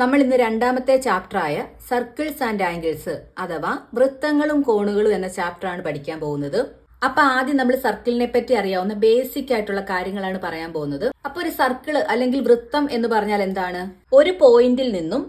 നമ്മൾ ഇന്ന് രണ്ടാമത്തെ ചാപ്റ്ററായ സർക്കിൾസ് ആൻഡ് ആംഗിൾസ് അഥവാ വൃത്തങ്ങളും കോണുകളും എന്ന ചാപ്റ്ററാണ് പഠിക്കാൻ പോകുന്നത്. അപ്പൊ ആദ്യം നമ്മൾ സർക്കിളിനെ പറ്റി അറിയാവുന്ന ബേസിക് ആയിട്ടുള്ള കാര്യങ്ങളാണ് പറയാൻ പോകുന്നത്. അപ്പൊ ഒരു സർക്കിൾ അല്ലെങ്കിൽ വൃത്തം എന്ന് പറഞ്ഞാൽ എന്താണ്? ഒരു പോയിന്റിൽ നിന്നും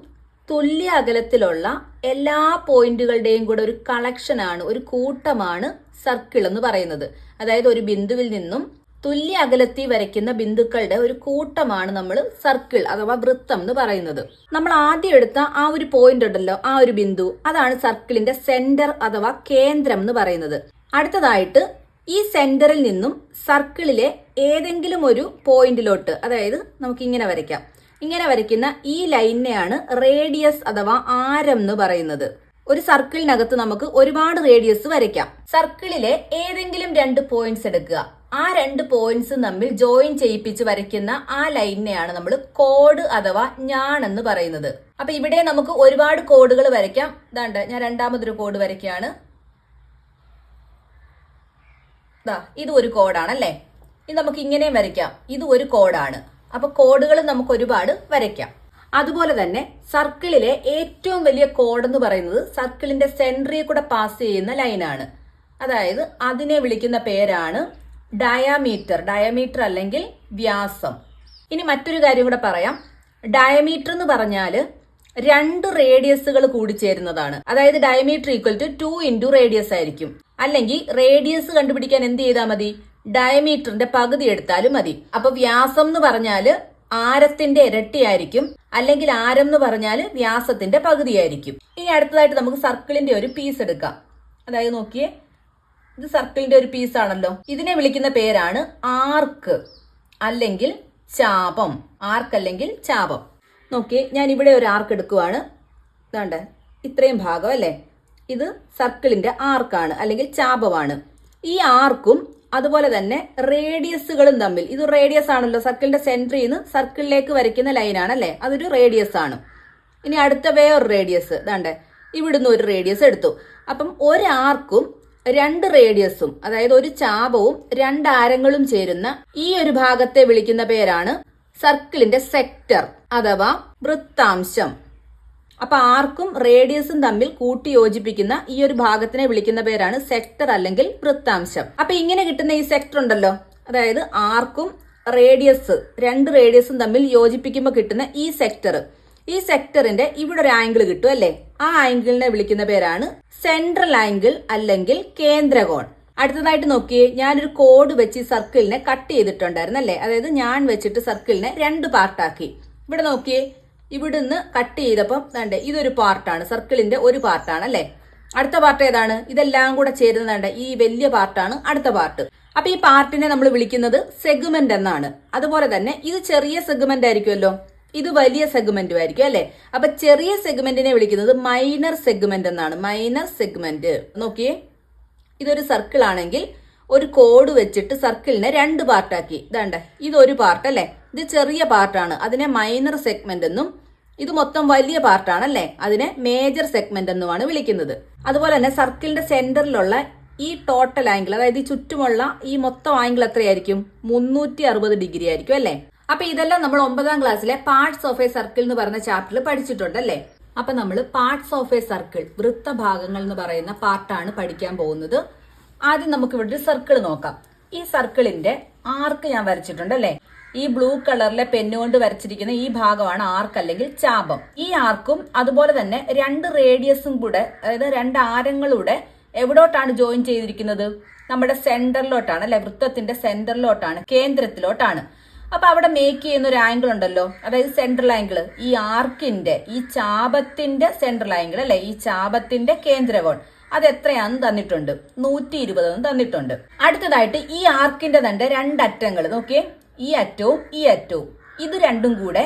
തുല്യ അകലത്തിലുള്ള എല്ലാ പോയിന്റുകളുടെയും കൂടെ ഒരു കളക്ഷനാണ് ഒരു കൂട്ടമാണ് സർക്കിൾ എന്ന് പറയുന്നത്. അതായത് ഒരു ബിന്ദുവിൽ നിന്നും തുല്യ അകലത്തിൽ വരയ്ക്കുന്ന ബിന്ദുക്കളുടെ ഒരു കൂട്ടമാണ് നമ്മൾ സർക്കിൾ അഥവാ വൃത്തം എന്ന് പറയുന്നത്. നമ്മൾ ആദ്യം എടുത്ത ആ ഒരു പോയിന്റ് ഉണ്ടല്ലോ ആ ഒരു ബിന്ദു അതാണ് സർക്കിളിന്റെ സെന്റർ അഥവാ കേന്ദ്രം എന്ന് പറയുന്നത്. അടുത്തതായിട്ട് ഈ സെന്ററിൽ നിന്നും സർക്കിളിലെ ഏതെങ്കിലും ഒരു പോയിന്റിലോട്ട് അതായത് നമുക്ക് ഇങ്ങനെ വരയ്ക്കാം. ഇങ്ങനെ വരയ്ക്കുന്ന ഈ ലൈനെയാണ് റേഡിയസ് അഥവാ ആരം എന്ന് പറയുന്നത്. ഒരു സർക്കിളിനകത്ത് നമുക്ക് ഒരുപാട് റേഡിയസ് വരയ്ക്കാം. സർക്കിളിലെ ഏതെങ്കിലും രണ്ട് പോയിന്റ്സ് എടുക്കുക. ആ രണ്ട് പോയിന്റ്സ് തമ്മിൽ ജോയിൻ ചെയ്യിപ്പിച്ച് വരയ്ക്കുന്ന ആ ലൈനിനെയാണ് നമ്മൾ കോഡ് അഥവാ ഞാൻ എന്ന് പറയുന്നത്. അപ്പൊ ഇവിടെ നമുക്ക് ഒരുപാട് കോഡുകൾ വരയ്ക്കാം. ഇതാണ്ട് ഞാൻ രണ്ടാമതൊരു കോഡ് വരയ്ക്കുകയാണ്. ദാ ഇത് ഒരു കോഡാണല്ലേ ഇത് നമുക്ക് ഇങ്ങനെയും വരയ്ക്കാം. ഇത് ഒരു കോഡാണ് അപ്പൊ കോഡുകൾ നമുക്ക് ഒരുപാട് വരയ്ക്കാം. അതുപോലെ തന്നെ സർക്കിളിലെ ഏറ്റവും വലിയ കോഡ് എന്ന് പറയുന്നത് സർക്കിളിന്റെ സെൻട്രിയിൽ കൂടെ പാസ് ചെയ്യുന്ന ലൈനാണ് അതായത് അതിനെ വിളിക്കുന്ന പേരാണ് ഡയാമീറ്റർ ഡയമീറ്റർ അല്ലെങ്കിൽ വ്യാസം. ഇനി മറ്റൊരു കാര്യം കൂടെ പറയാം. ഡയമീറ്റർ എന്ന് പറഞ്ഞാൽ രണ്ട് റേഡിയസുകൾ കൂടി ചേരുന്നതാണ് അതായത് diameter equal to two into radius ആയിരിക്കും. അല്ലെങ്കിൽ റേഡിയസ് കണ്ടുപിടിക്കാൻ എന്ത് ചെയ്താൽ മതി? ഡയമീറ്ററിന്റെ പകുതി എടുത്താലും മതി. അപ്പൊ വ്യാസം എന്ന് പറഞ്ഞാൽ ആരത്തിന്റെ ഇരട്ടിയായിരിക്കും. അല്ലെങ്കിൽ ആരം എന്ന് പറഞ്ഞാൽ വ്യാസത്തിന്റെ പകുതിയായിരിക്കും. ഇനി അടുത്തതായിട്ട് നമുക്ക് സർക്കിളിന്റെ ഒരു പീസ് എടുക്കാം. അതായത് നോക്കിയേ. ഇത് സർക്കിളിന്റെ ഒരു പീസ് ആണല്ലോ. ഇതിനെ വിളിക്കുന്ന പേരാണ് ആർക്ക് അല്ലെങ്കിൽ ചാപം. ആർക്ക് അല്ലെങ്കിൽ ചാപം. നോക്കിയേ ഞാൻ ഇവിടെ ഒരു ആർക്ക് എടുക്കുവാണ്. ഇതാണ്ട് ഇത്രയും ഭാഗം അല്ലേ? ഇത് സർക്കിളിന്റെ ആർക്കാണ് അല്ലെങ്കിൽ ചാപമാണ്. ഈ ആർക്കും അതുപോലെ തന്നെ റേഡിയസുകളും തമ്മിൽ. ഇത് റേഡിയസ് ആണല്ലോ സർക്കിളിന്റെ സെന്ററിൽ നിന്ന് സർക്കിളിലേക്ക് വരയ്ക്കുന്ന ലൈനാണ് അല്ലേ? അതൊരു റേഡിയസ് ആണ്. ഇനി അടുത്ത വേറൊരു റേഡിയസ് ഇതാണ്ട് ഇവിടുന്ന് ഒരു റേഡിയസ് എടുത്തു. അപ്പം ഒരാർക്കും രണ്ട് റേഡിയസും അതായത് ഒരു ചാപവും രണ്ട് ആരങ്ങളും ചേരുന്ന ഈ ഒരു ഭാഗത്തെ വിളിക്കുന്ന പേരാണ് സർക്കിളിന്റെ സെക്ടർ അഥവാ വൃത്താംശം. അപ്പൊ ആർക്കും റേഡിയസും തമ്മിൽ കൂട്ടി യോജിപ്പിക്കുന്ന ഈ ഒരു ഭാഗത്തിനെ വിളിക്കുന്ന പേരാണ് സെക്ടർ അല്ലെങ്കിൽ വൃത്താംശം. അപ്പൊ ഇങ്ങനെ കിട്ടുന്ന ഈ സെക്ടർ ഉണ്ടല്ലോ അതായത് ആർക്കും റേഡിയസ് രണ്ട് റേഡിയസും തമ്മിൽ യോജിപ്പിക്കുമ്പോൾ കിട്ടുന്ന ഈ സെക്ടർ. ഈ സെക്ടറിന്റെ ഇവിടെ ഒരു ആംഗിൾ കിട്ടും അല്ലേ? ആ ആംഗിളിനെ വിളിക്കുന്ന പേരാണ് സെൻട്രൽ ആംഗിൾ അല്ലെങ്കിൽ കേന്ദ്രകോൺ. അടുത്തതായിട്ട് നോക്കിയേ ഞാനൊരു കോഡ് വെച്ച് സർക്കിളിനെ കട്ട് ചെയ്തിട്ടുണ്ടായിരുന്നു അല്ലേ? അതായത് ഞാൻ വെച്ചിട്ട് സർക്കിളിനെ രണ്ട് പാർട്ടാക്കി ഇവിടെ നോക്കിയേ ഇവിടുന്ന് കട്ട് ചെയ്തപ്പം വേണ്ടേ ഇതൊരു പാർട്ടാണ് സർക്കിളിന്റെ ഒരു പാർട്ടാണ് അല്ലേ? അടുത്ത പാർട്ട് ഏതാണ്? ഇതെല്ലാം കൂടെ ചേരുന്നതാണ്ട് ഈ വലിയ പാർട്ടാണ് അടുത്ത പാർട്ട് അപ്പൊ ഈ പാർട്ടിനെ നമ്മൾ വിളിക്കുന്നത് സെഗ്മെന്റ് എന്നാണ്. അതുപോലെ തന്നെ ഇത് ചെറിയ സെഗ്മെന്റ് ആയിരിക്കുമല്ലോ. ഇത് വലിയ സെഗ്മെന്റും ആയിരിക്കും അല്ലെ? അപ്പൊ ചെറിയ സെഗ്മെന്റിനെ വിളിക്കുന്നത് മൈനർ സെഗ്മെന്റ് എന്നാണ്. മൈനർ സെഗ്മെന്റ് നോക്കിയേ. ഇതൊരു സർക്കിൾ ആണെങ്കിൽ ഒരു കോഡ് വെച്ചിട്ട് സർക്കിളിനെ രണ്ട് പാർട്ടാക്കി ഇതാണ്ട്. ഇതൊരു പാർട്ട് അല്ലേ? ഇത് ചെറിയ പാർട്ടാണ് അതിനെ മൈനർ സെഗ്മെന്റ് എന്നും ഇത് മൊത്തം വലിയ പാർട്ടാണ് അല്ലെ? അതിനെ മേജർ സെഗ്മെന്റ് എന്നുമാണ് വിളിക്കുന്നത്. അതുപോലെ തന്നെ സർക്കിളിന്റെ സെന്ററിലുള്ള ഈ ടോട്ടൽ ആംഗിൾ അതായത് ഈ ചുറ്റുമുള്ള ഈ മൊത്തം ആംഗിൾ എത്രയായിരിക്കും? മുന്നൂറ്റി അറുപത് ഡിഗ്രി ആയിരിക്കും അല്ലേ? അപ്പൊ ഇതെല്ലാം നമ്മൾ ഒമ്പതാം ക്ലാസ്സിലെ പാർട്സ് ഓഫ് എ സർക്കിൾ എന്ന് പറഞ്ഞ ചാപ്റ്ററിൽ പഠിച്ചിട്ടുണ്ട് അല്ലേ അപ്പൊ നമ്മൾ പാർട്സ് ഓഫ് എ സർക്കിൾ വൃത്തഭാഗങ്ങൾ എന്ന് പറയുന്ന പാർട്ടാണ് പഠിക്കാൻ പോകുന്നത്. ആദ്യം നമുക്ക് ഇവിടെ ഒരു സർക്കിൾ നോക്കാം. ഈ സർക്കിളിന്റെ ആർക്ക് ഞാൻ വരച്ചിട്ടുണ്ട് അല്ലേ ഈ ബ്ലൂ കളറിലെ പെന്നുകൊണ്ട് വരച്ചിരിക്കുന്ന ഈ ഭാഗമാണ് ആർക്ക് അല്ലെങ്കിൽ ചാപം. ഈ ആർക്കും അതുപോലെ തന്നെ രണ്ട് റേഡിയസും കൂടെ അതായത് രണ്ട് ആരങ്ങളുടെ എവിടോട്ടാണ് ജോയിൻ ചെയ്തിരിക്കുന്നത്? നമ്മുടെ സെന്ററിലോട്ടാണ് അല്ലെ വൃത്തത്തിന്റെ സെന്ററിലോട്ടാണ് കേന്ദ്രത്തിലോട്ടാണ്. അപ്പൊ അവിടെ മേക്ക് ചെയ്യുന്ന ഒരു ആംഗിൾ ഉണ്ടല്ലോ. അതായത് സെൻട്രൽ ആംഗിൾ ഈ ആർക്കിന്റെ ഈ ചാപത്തിന്റെ സെൻട്രൽ ആംഗിൾ അല്ലെ? ഈ ചാപത്തിന്റെ കേന്ദ്രകോൺ. അത് എത്രയാണെന്ന് തന്നിട്ടുണ്ട്? നൂറ്റി ഇരുപതെന്ന് തന്നിട്ടുണ്ട്. അടുത്തതായിട്ട് ഈ ആർക്കിന്റെ തന്നെ രണ്ടറ്റങ്ങൾ നോക്കിയേ. ഈ അറ്റവും ഈ അറ്റവും. ഇത് രണ്ടും കൂടെ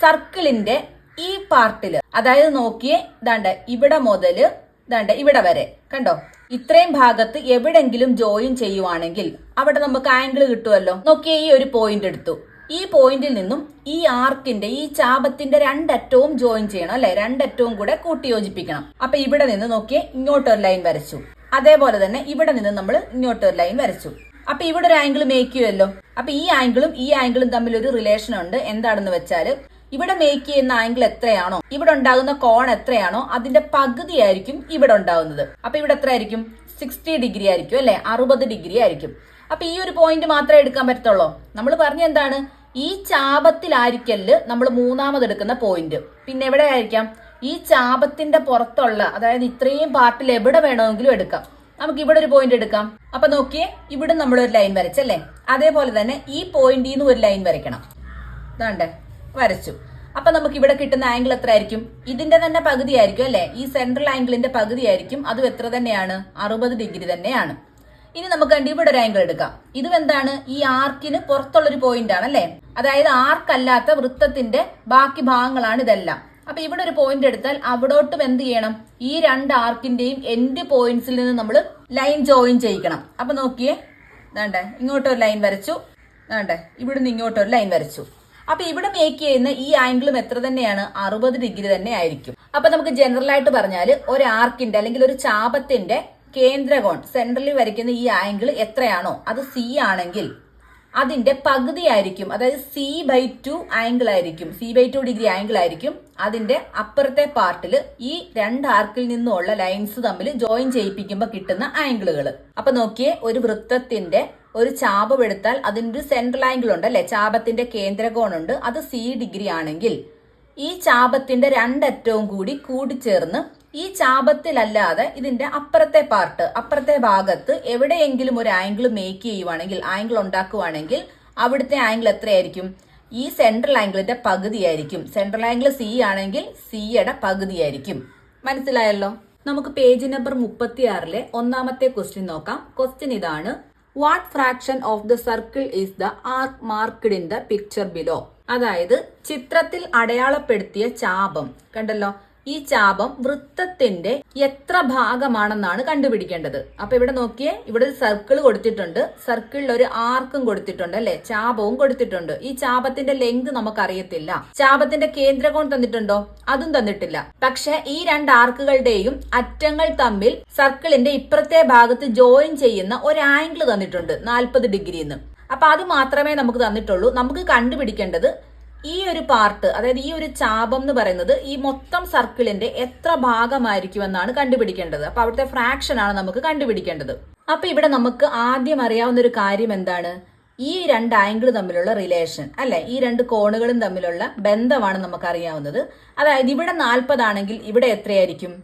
സർക്കിളിന്റെ ഈ പാർട്ടിൽ അതായത് നോക്കിയേ ദാണ്ട ഇവിടെ മുതൽ ദാണ്ട ഇവിടെ വരെ. കണ്ടോ? ഇത്രയും ഭാഗത്ത് എവിടെങ്കിലും ജോയിൻ ചെയ്യുവാണെങ്കിൽ അവിടെ നമുക്ക് ആംഗിൾ കിട്ടുമല്ലോ നോക്കിയ ഈ ഒരു പോയിന്റ് എടുത്തു. ഈ പോയിന്റിൽ നിന്നും ഈ ആർക്കിന്റെ ഈ ചാപത്തിന്റെ രണ്ടറ്റവും ജോയിൻ ചെയ്യണം അല്ലെ? രണ്ടറ്റവും കൂടെ കൂട്ടി യോജിപ്പിക്കണം അപ്പൊ ഇവിടെ നിന്ന് നോക്കിയേ ഇങ്ങോട്ടൊരു ലൈൻ വരച്ചു. അതേപോലെ തന്നെ ഇവിടെ നിന്ന് നമ്മൾ ഇങ്ങോട്ടൊരു ലൈൻ വരച്ചു. അപ്പൊ ഇവിടെ ഒരു ആംഗിൾ ചെയ്യുമല്ലോ അപ്പൊ ഈ ആംഗിളും ഈ ആംഗിളും തമ്മിൽ ഒരു റിലേഷൻ ഉണ്ട്. എന്താണെന്ന് വെച്ചാൽ ഇവിടെ മേക്ക് ചെയ്യുന്ന ആംഗിൾ എത്രയാണോ? ഇവിടെ ഉണ്ടാകുന്ന കോൺ എത്രയാണോ? അതിന്റെ പകുതി ആയിരിക്കും ഇവിടെ ഉണ്ടാകുന്നത്. അപ്പൊ ഇവിടെ എത്ര ആയിരിക്കും? സിക്സ്റ്റി ഡിഗ്രി ആയിരിക്കും അല്ലെ? അറുപത് ഡിഗ്രി ആയിരിക്കും. അപ്പൊ ഈ ഒരു പോയിന്റ് മാത്രമേ എടുക്കാൻ പറ്റത്തുള്ളൂ. നമ്മൾ പറഞ്ഞ എന്താണ്? ഈ ചാപത്തിലായിരിക്കൽ നമ്മൾ മൂന്നാമത് എടുക്കുന്ന പോയിന്റ് പിന്നെ എവിടെ ആയിരിക്കാം? ഈ ചാപത്തിന്റെ പുറത്തുള്ള അതായത് ഇത്രയും പാർട്ടിൽ എവിടെ വേണമെങ്കിലും എടുക്കാം. നമുക്ക് ഇവിടെ ഒരു പോയിന്റ് എടുക്കാം. അപ്പൊ നോക്കിയേ ഇവിടെ നമ്മൾ ഒരു ലൈൻ വരച്ചല്ലേ? അതേപോലെ തന്നെ ഈ പോയിന്റിൽ നിന്ന് ഒരു ലൈൻ വരയ്ക്കണം. ഇതാണ്ടേ. വരച്ചു. അപ്പൊ നമുക്ക് ഇവിടെ കിട്ടുന്ന ആംഗിൾ എത്ര ആയിരിക്കും ഇതിന്റെ തന്നെ പകുതി ആയിരിക്കും അല്ലെ? ഈ സെൻട്രൽ ആംഗിളിന്റെ പകുതി ആയിരിക്കും അതും എത്ര തന്നെയാണ്? അറുപത് ഡിഗ്രി തന്നെയാണ്. ഇനി നമുക്ക് കണ്ട് ഇവിടെ ഒരു ആംഗിൾ എടുക്കാം. ഇതും എന്താണ്? ഈ ആർക്കിന് പുറത്തുള്ള ഒരു പോയിന്റ് ആണ് അല്ലെ? അതായത് ആർക്കല്ലാത്ത വൃത്തത്തിന്റെ ബാക്കി ഭാഗങ്ങളാണ് ഇതെല്ലാം. അപ്പൊ ഇവിടെ ഒരു പോയിന്റ് എടുത്താൽ അവിടോട്ടും എന്ത് ചെയ്യണം? ഈ രണ്ട് ആർക്കിന്റെയും എൻഡ് പോയിന്റ്സിൽ നിന്ന് നമ്മൾ ലൈൻ ജോയിൻ ചെയ്യിക്കണം. അപ്പൊ നോക്കിയേ. വേണ്ടേ ഇങ്ങോട്ടൊരു ലൈൻ വരച്ചു. വേണ്ടേ ഇവിടുന്ന് ഇങ്ങോട്ടൊരു ലൈൻ വരച്ചു. അപ്പൊ ഇവിടെ മേക്ക് ചെയ്യുന്ന ഈ ആംഗിളും എത്ര തന്നെയാണ്? അറുപത് ഡിഗ്രി തന്നെ ആയിരിക്കും. അപ്പൊ നമുക്ക് ജനറൽ ആയിട്ട് പറഞ്ഞാൽ ഒരു ആർക്കിന്റെ അല്ലെങ്കിൽ ഒരു ചാപത്തിന്റെ കേന്ദ്രകോൺ സെൻട്രലിൽ വരയ്ക്കുന്ന ഈ ആംഗിൾ എത്രയാണോ? അത് സി ആണെങ്കിൽ അതിന്റെ പകുതി ആയിരിക്കും. അതായത് സി ബൈ ടു ആംഗിൾ ആയിരിക്കും. C by two degree angle ആയിരിക്കും. അതിന്റെ അപ്പുറത്തെ പാർട്ടിൽ ഈ രണ്ട് ആർക്കിൽ നിന്നുള്ള ലൈൻസ് തമ്മിൽ ജോയിൻ ചെയ്യിപ്പിക്കുമ്പോൾ കിട്ടുന്ന ആംഗിളുകൾ അപ്പൊ നോക്കിയേ ഒരു വൃത്തത്തിന്റെ ഒരു ചാപം എടുത്താൽ അതിന്റെ ഒരു സെൻട്രൽ ആംഗിൾ ഉണ്ട് അല്ലെ? ചാപത്തിന്റെ കേന്ദ്രകോണുണ്ട്. അത് സി ഡിഗ്രി ആണെങ്കിൽ ഈ ചാപത്തിന്റെ രണ്ടറ്റവും കൂടി കൂടിച്ചേർന്ന് ഈ ചാപത്തിലല്ലാതെ ഇതിന്റെ അപ്പുറത്തെ പാർട്ട് അപ്പുറത്തെ ഭാഗത്ത് എവിടെയെങ്കിലും ഒരു ആംഗിൾ മേക്ക് ചെയ്യുവാണെങ്കിൽ ആംഗിൾ ഉണ്ടാക്കുവാണെങ്കിൽ അവിടുത്തെ ആംഗിൾ എത്രയായിരിക്കും? ഈ സെൻട്രൽ ആംഗിളിന്റെ പകുതിയായിരിക്കും. സെൻട്രൽ ആംഗിൾ സി ആണെങ്കിൽ സിയുടെ പകുതിയായിരിക്കും. മനസ്സിലായല്ലോ? നമുക്ക് പേജ് നമ്പർ മുപ്പത്തിയാറിലെ ഒന്നാമത്തെ ക്വസ്റ്റ്യൻ നോക്കാം. ക്വസ്റ്റ്യൻ ഇതാണ് what fraction of the circle is the arc marked in the picture below അതായത് ചിത്രത്തിൽ അടയാളപ്പെടുത്തിയ ചാപം. കണ്ടല്ലോ? ഈ ചാപം വൃത്തത്തിന്റെ എത്ര ഭാഗമാണെന്നാണ് കണ്ടുപിടിക്കേണ്ടത്. അപ്പൊ ഇവിടെ നോക്കിയേ ഇവിടെ ഒരു സർക്കിൾ കൊടുത്തിട്ടുണ്ട്. സർക്കിളിൽ ഒരു ആർക്കും കൊടുത്തിട്ടുണ്ട് അല്ലെ? ചാപവും കൊടുത്തിട്ടുണ്ട്. ഈ ചാപത്തിന്റെ ലെങ്ത് നമുക്കറിയത്തില്ല. ചാപത്തിന്റെ കേന്ദ്രകോൺ തന്നിട്ടുണ്ടോ? അതും തന്നിട്ടില്ല. പക്ഷെ ഈ രണ്ട് ആർക്കുകളുടെയും അറ്റങ്ങൾ തമ്മിൽ സർക്കിളിന്റെ ഇപ്പുറത്തെ ഭാഗത്ത് ജോയിൻ ചെയ്യുന്ന ഒരു ആംഗിൾ തന്നിട്ടുണ്ട് നാൽപ്പത് ഡിഗ്രിന്ന്. അപ്പൊ അത് മാത്രമേ നമുക്ക് തന്നിട്ടുള്ളൂ. നമുക്ക് കണ്ടുപിടിക്കേണ്ടത് ഈ ഒരു പാർട്ട് അതായത് ഈ ഒരു ചാപം എന്ന് പറയുന്നത് ഈ മൊത്തം സർക്കിളിന്റെ എത്ര ഭാഗമായിരിക്കും എന്നാണ് കണ്ടുപിടിക്കേണ്ടത്. അപ്പൊ അവിടുത്തെ ഫ്രാക്ഷൻ ആണ് നമുക്ക് കണ്ടുപിടിക്കേണ്ടത്. അപ്പൊ ഇവിടെ നമുക്ക് ആദ്യം അറിയാവുന്ന ഒരു കാര്യം എന്താണ്? ഈ രണ്ട് ആംഗിൾ തമ്മിലുള്ള റിലേഷൻ അല്ലെ? ഈ രണ്ട് കോണുകളും തമ്മിലുള്ള ബന്ധമാണ് നമുക്ക് അറിയാവുന്നത് അതായത് ഇവിടെ നാൽപ്പതാണെങ്കിൽ ഇവിടെ എത്രയായിരിക്കും?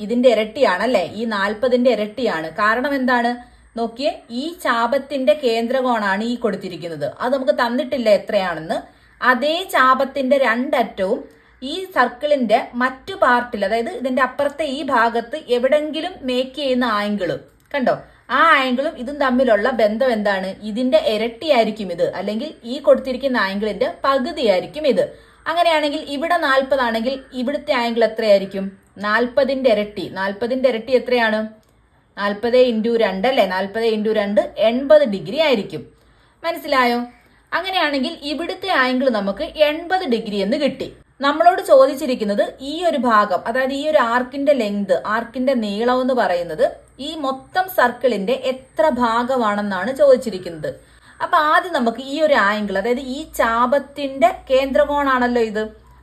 ഇതിന്റെ ഇരട്ടിയാണ് അല്ലെ? ഈ നാൽപ്പതിന്റെ ഇരട്ടിയാണ്. കാരണം എന്താണ്? നോക്കിയേ ഈ ചാപത്തിന്റെ കേന്ദ്രകോണാണ് ഈ കൊടുത്തിരിക്കുന്നത്. അത് നമുക്ക് തന്നിട്ടില്ല എത്രയാണെന്ന്. അതേ ചാപത്തിന്റെ രണ്ടറ്റവും ഈ സർക്കിളിന്റെ മറ്റു പാർട്ടിൽ അതായത് ഇതിന്റെ അപ്പുറത്തെ ഈ ഭാഗത്ത് എവിടെങ്കിലും മേക്ക് ചെയ്യുന്ന ആംഗിളും കണ്ടോ? ആ ആംഗിളും ഇതും തമ്മിലുള്ള ബന്ധം എന്താണ്? ഇതിന്റെ ഇരട്ടിയായിരിക്കും ഇത്. അല്ലെങ്കിൽ ഈ കൊടുത്തിരിക്കുന്ന ആംഗിളിന്റെ പകുതിയായിരിക്കും ഇത്. അങ്ങനെയാണെങ്കിൽ ഇവിടെ നാൽപ്പതാണെങ്കിൽ ഇവിടുത്തെ ആംഗിൾ എത്രയായിരിക്കും? നാൽപ്പതിന്റെ ഇരട്ടി. നാൽപ്പതിന്റെ ഇരട്ടി എത്രയാണ്? നാൽപ്പത് ഇന്റു രണ്ട് അല്ലേ? നാൽപ്പത് ഇന്റു രണ്ട് എൺപത് ഡിഗ്രി ആയിരിക്കും. മനസ്സിലായോ? അങ്ങനെയാണെങ്കിൽ ഇവിടുത്തെ ആംഗിൾ നമുക്ക് എൺപത് ഡിഗ്രി എന്ന് കിട്ടി. നമ്മളോട് ചോദിച്ചിരിക്കുന്നത് ഈ ഒരു ഭാഗം അതായത് ഈ ഒരു ആർക്കിന്റെ ലെങ്ത് ആർക്കിന്റെ നീളം എന്ന് പറയുന്നത് ഈ മൊത്തം സർക്കിളിന്റെ എത്ര ഭാഗമാണെന്നാണ് ചോദിച്ചിരിക്കുന്നത്. അപ്പൊ ആദ്യം നമുക്ക് ഈ ഒരു ആംഗിൾ അതായത് ഈ ചാപത്തിന്റെ കേന്ദ്രകോണാണല്ലോ ഇത്.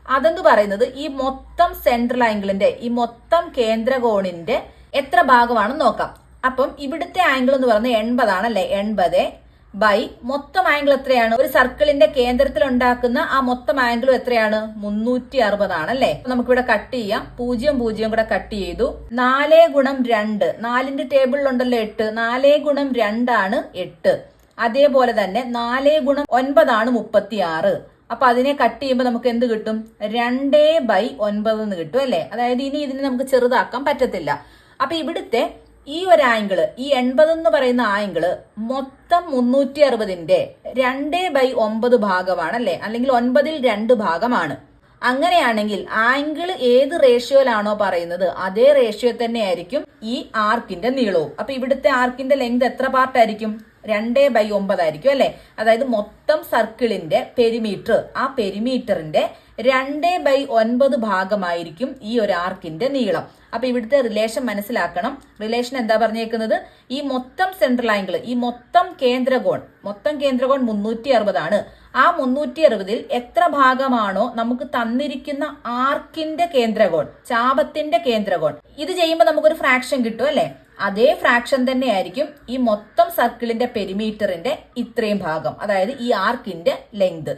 അതെന്ന് പറയുന്നത്? ഈ മൊത്തം സെൻട്രൽ ആംഗിളിന്റെ ഈ മൊത്തം കേന്ദ്രകോണിന്റെ എത്ര ഭാഗമാണെന്ന് നോക്കാം. അപ്പം ഇവിടുത്തെ ആംഗിൾ എന്ന് പറയുന്നത് എൺപതാണല്ലേ? എൺപത്. ബൈ മൊത്തം ആംഗിൾ എത്രയാണ്? ഒരു സർക്കിളിന്റെ കേന്ദ്രത്തിൽ ഉണ്ടാക്കുന്ന ആ മൊത്തം ആംഗിളും എത്രയാണ്? മുന്നൂറ്റി അറുപതാണ് നമുക്ക് ഇവിടെ കട്ട് ചെയ്യാം. പൂജ്യം പൂജ്യം കൂടെ കട്ട് ചെയ്തു. നാലേ ഗുണം രണ്ട്. നാലിന്റെ ടേബിളിലുണ്ടല്ലോ എട്ട്. നാലേ ഗുണം രണ്ടാണ് എട്ട്. അതേപോലെ തന്നെ നാലേ ഗുണം ഒൻപതാണ് മുപ്പത്തി ആറ് അപ്പൊ അതിനെ കട്ട് ചെയ്യുമ്പോൾ നമുക്ക് എന്ത് കിട്ടും? രണ്ടേ ബൈ ഒൻപത് എന്ന് കിട്ടും അല്ലേ? അതായത് ഇനി ഇതിനെ നമുക്ക് ചെറുതാക്കാൻ പറ്റത്തില്ല. അപ്പൊ ഇവിടുത്തെ ഈ ഒരു ആംഗിൾ ഈ എൺപത് എന്ന് പറയുന്ന ആംഗിൾ മൊത്തം മുന്നൂറ്റി അറുപതിന്റെ രണ്ടേ ബൈ ഒമ്പത് ഭാഗമാണ് അല്ലെ അല്ലെങ്കിൽ ഒൻപതിൽ രണ്ട് ഭാഗമാണ്. അങ്ങനെയാണെങ്കിൽ ആംഗിൾ ഏത് റേഷ്യോയിലാണോ പറയുന്നത് അതേ റേഷ്യോ തന്നെയായിരിക്കും ഈ ആർക്കിന്റെ നീളവും. അപ്പൊ ഇവിടുത്തെ ആർക്കിന്റെ ലെങ്ത് എത്ര പാർട്ടായിരിക്കും? രണ്ടേ ബൈ ഒമ്പതായിരിക്കും അല്ലെ? അതായത് മൊത്തം സർക്കിളിന്റെ പെരിമീറ്റർ ആ പെരിമീറ്ററിന്റെ രണ്ടേ ബൈ ഒൻപത് ഭാഗമായിരിക്കും ഈ ഒരു ആർക്കിന്റെ നീളം. അപ്പൊ ഇവിടുത്തെ റിലേഷൻ മനസ്സിലാക്കണം. റിലേഷൻ എന്താ പറഞ്ഞേക്കുന്നത്? ഈ മൊത്തം സെൻട്രൽ ആംഗിൾ ഈ മൊത്തം കേന്ദ്രകോൺ മൊത്തം കേന്ദ്രകോൺ മുന്നൂറ്റി അറുപതാണ് ആ മുന്നൂറ്റി അറുപതിൽ എത്ര ഭാഗമാണോ നമുക്ക് തന്നിരിക്കുന്ന ആർക്കിന്റെ കേന്ദ്രകോൺ ചാപത്തിന്റെ കേന്ദ്രകോൺ. ഇത് ചെയ്യുമ്പോൾ നമുക്കൊരു ഫ്രാക്ഷൻ കിട്ടും അല്ലെ? അതേ ഫ്രാക്ഷൻ തന്നെയായിരിക്കും ഈ മൊത്തം സർക്കിളിന്റെ പെരിമീറ്ററിന്റെ ഇത്രയും ഭാഗം അതായത് ഈ ആർക്കിന്റെ ലെങ്ത്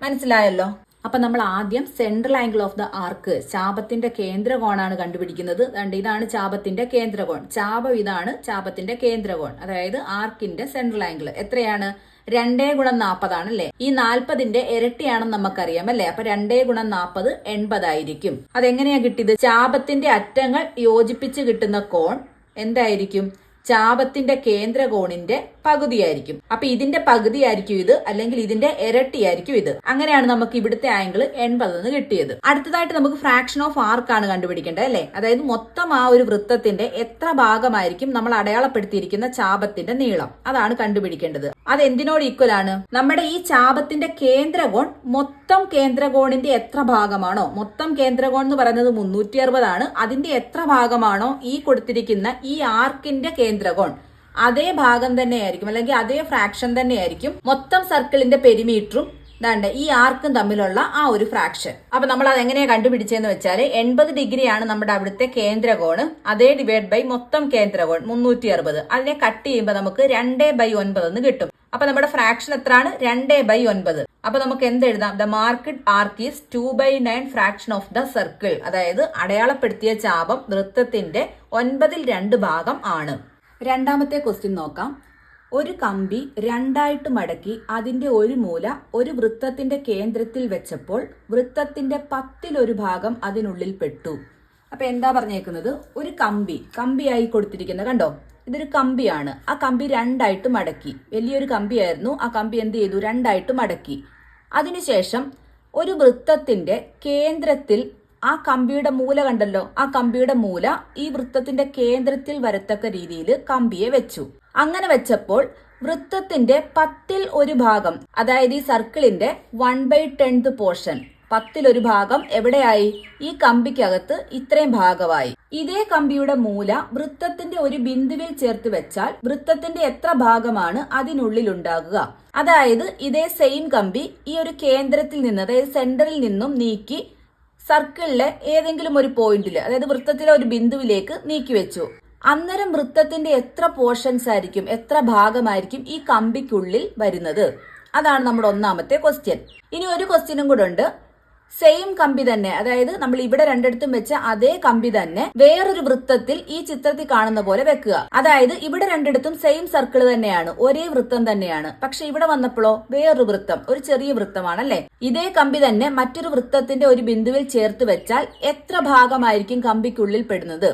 മനസ്സിലായല്ലോ? അപ്പൊ നമ്മൾ ആദ്യം central angle of the arc ചാപത്തിന്റെ കേന്ദ്രകോണാണ് കണ്ടുപിടിക്കുന്നത്. അതുകൊണ്ട് ഇതാണ് ചാപത്തിന്റെ കേന്ദ്രകോൺ. ചാപം ഇതാണ് ചാപത്തിന്റെ കേന്ദ്രകോൺ. അതായത് ആർക്കിന്റെ സെൻട്രൽ ആംഗിൾ എത്രയാണ്? രണ്ടേ ഗുണം നാൽപ്പതാണ് അല്ലേ? ഈ നാൽപ്പതിന്റെ ഇരട്ടിയാണെന്ന് നമുക്കറിയാം അല്ലേ? അപ്പൊ രണ്ടേ ഗുണം നാൽപ്പത് എൺപതായിരിക്കും. അതെങ്ങനെയാ കിട്ടിയത്? ചാപത്തിന്റെ അറ്റങ്ങൾ യോജിപ്പിച്ച് കിട്ടുന്ന കോൺ എന്തായിരിക്കും? ചാപത്തിന്റെ കേന്ദ്രകോണിന്റെ പകുതിയായിരിക്കും. അപ്പൊ ഇതിന്റെ പകുതിയായിരിക്കും ഇത് അല്ലെങ്കിൽ ഇതിന്റെ ഇരട്ടിയായിരിക്കും ഇത്. അങ്ങനെയാണ് നമുക്ക് ഇവിടുത്തെ ആംഗിൾ എൺപത് എന്ന് കിട്ടിയത്. അടുത്തതായിട്ട് നമുക്ക് ഫ്രാക്ഷൻ ഓഫ് ആർക്കാണ് കണ്ടുപിടിക്കേണ്ടത് അല്ലെ? അതായത് മൊത്തം ആ ഒരു വൃത്തത്തിന്റെ എത്ര ഭാഗമായിരിക്കും നമ്മൾ അടയാളപ്പെടുത്തിയിരിക്കുന്ന ചാപത്തിന്റെ നീളം. അതാണ് കണ്ടുപിടിക്കേണ്ടത്. അത് എന്തിനോട് ഈക്വൽ ആണ്? നമ്മുടെ ഈ ചാപത്തിന്റെ കേന്ദ്രകോൺ മൊത്തം കേന്ദ്രകോണിന്റെ എത്ര ഭാഗമാണോ? മൊത്തം കേന്ദ്രകോൺ എന്ന് പറയുന്നത് മുന്നൂറ്റി അറുപതാണ്. അതിന്റെ എത്ര ഭാഗമാണോ ഈ കൊടുത്തിരിക്കുന്ന ഈ ആർക്കിന്റെ കേന്ദ്രകോൺ? അതേ ഭാഗം തന്നെയായിരിക്കും അല്ലെങ്കിൽ അതേ ഫ്രാക്ഷൻ തന്നെയായിരിക്കും മൊത്തം സർക്കിളിന്റെ പെരിമീറ്ററും ദാണ്ട് ഈ ആർക്കും തമ്മിലുള്ള ആ ഒരു ഫ്രാക്ഷൻ അപ്പൊ നമ്മൾ അത് എങ്ങനെയാണ് കണ്ടുപിടിച്ചതെന്ന് വെച്ചാൽ എൺപത് ഡിഗ്രിയാണ് നമ്മുടെ അവിടുത്തെ കേന്ദ്രകോണ് അതേ ഡിവൈഡ് ബൈ മൊത്തം കേന്ദ്രകോൺ മുന്നൂറ്റി അറുപത് അതിനെ കട്ട് ചെയ്യുമ്പോൾ നമുക്ക് രണ്ടേ ബൈ ഒൻപത് എന്ന് കിട്ടും. അപ്പൊ നമ്മുടെ ഫ്രാക്ഷൻ എത്രയാണ്? രണ്ടേ ബൈ ഒൻപത്. അപ്പൊ നമുക്ക് എന്ത് എഴുതാം? The marked arc is two by nine fraction of the circle അതായത് അടയാളപ്പെടുത്തിയ ചാപം വൃത്തത്തിന്റെ ഒൻപതിൽ രണ്ട് ഭാഗം ആണ്. രണ്ടാമത്തെ ക്വസ്റ്റ്യൻ നോക്കാം. ഒരു കമ്പി രണ്ടായിട്ട് മടക്കി അതിന്റെ ഒരു മൂല ഒരു വൃത്തത്തിന്റെ കേന്ദ്രത്തിൽ വെച്ചപ്പോൾ വൃത്തത്തിന്റെ പത്തിലൊരു ഭാഗം അതിനുള്ളിൽ പെട്ടു. അപ്പൊ എന്താ പറഞ്ഞേക്കുന്നത്? ഒരു കമ്പി കമ്പിയായി കൊടുത്തിരിക്കുന്നത് കണ്ടോ? ഇതൊരു കമ്പിയാണ്. ആ കമ്പി രണ്ടായിട്ട് മടക്കി. വലിയൊരു കമ്പിയായിരുന്നു. ആ കമ്പി എന്ത് ചെയ്തു? രണ്ടായിട്ട് മടക്കി. അതിനുശേഷം ഒരു വൃത്തത്തിന്റെ കേന്ദ്രത്തിൽ ആ കമ്പിയുടെ മൂല കണ്ടല്ലോ? ആ കമ്പിയുടെ മൂല ഈ വൃത്തത്തിന്റെ കേന്ദ്രത്തിൽ വരത്തക്ക രീതിയിൽ കമ്പിയെ വെച്ചു. അങ്ങനെ വെച്ചപ്പോൾ വൃത്തത്തിന്റെ പത്തിൽ ഒരു ഭാഗം അതായത് ഈ സർക്കിളിന്റെ വൺ ബൈ ടെൻത് പോർഷൻ ഒരു ഭാഗം എവിടെയായി? ഈ കമ്പിക്കകത്ത് ഇത്രയും ഭാഗമായി. ഇതേ കമ്പിയുടെ മൂല വൃത്തത്തിന്റെ ഒരു ബിന്ദുവിൽ ചേർത്ത് വെച്ചാൽ വൃത്തത്തിന്റെ എത്ര ഭാഗമാണ് അതിനുള്ളിൽ ഉണ്ടാകുക അതായത് ഇതേ സെയിം കമ്പി ഈ ഒരു കേന്ദ്രത്തിൽ നിന്ന് അതായത് സെന്ററിൽ നിന്നും നീക്കി സർക്കിളിലെ ഏതെങ്കിലും ഒരു പോയിന്റിൽ അതായത് വൃത്തത്തിലെ ഒരു ബിന്ദുവിലേക്ക് നീക്കി വെച്ചു. അന്നേരം വൃത്തത്തിന്റെ എത്ര പോർഷൻസ് ആയിരിക്കും എത്ര ഭാഗമായിരിക്കും ഈ കമ്പിക്കുള്ളിൽ വരുന്നത്? അതാണ് നമ്മുടെ ഒന്നാമത്തെ ക്വസ്റ്റ്യൻ ഇനി ഒരു ക്വസ്റ്റ്യനും കൂടെ ഉണ്ട്. സെയിം കമ്പി തന്നെ. അതായത് നമ്മൾ ഇവിടെ രണ്ടിടത്തും വെച്ച അതേ കമ്പി തന്നെ വേറൊരു വൃത്തത്തിൽ ഈ ചിത്രത്തിൽ കാണുന്ന പോലെ വെക്കുക. അതായത് ഇവിടെ രണ്ടിടത്തും സെയിം സർക്കിൾ തന്നെയാണ്. ഒരേ വൃത്തം തന്നെയാണ്. പക്ഷെ ഇവിടെ വന്നപ്പോഴോ വേറൊരു വൃത്തം ഒരു ചെറിയ വൃത്തമാണല്ലേ? ഇതേ കമ്പി തന്നെ മറ്റൊരു വൃത്തത്തിന്റെ ഒരു ബിന്ദുവിൽ ചേർത്ത് വെച്ചാൽ എത്ര ഭാഗമായിരിക്കും കമ്പിക്കുള്ളിൽ പെടുന്നത്?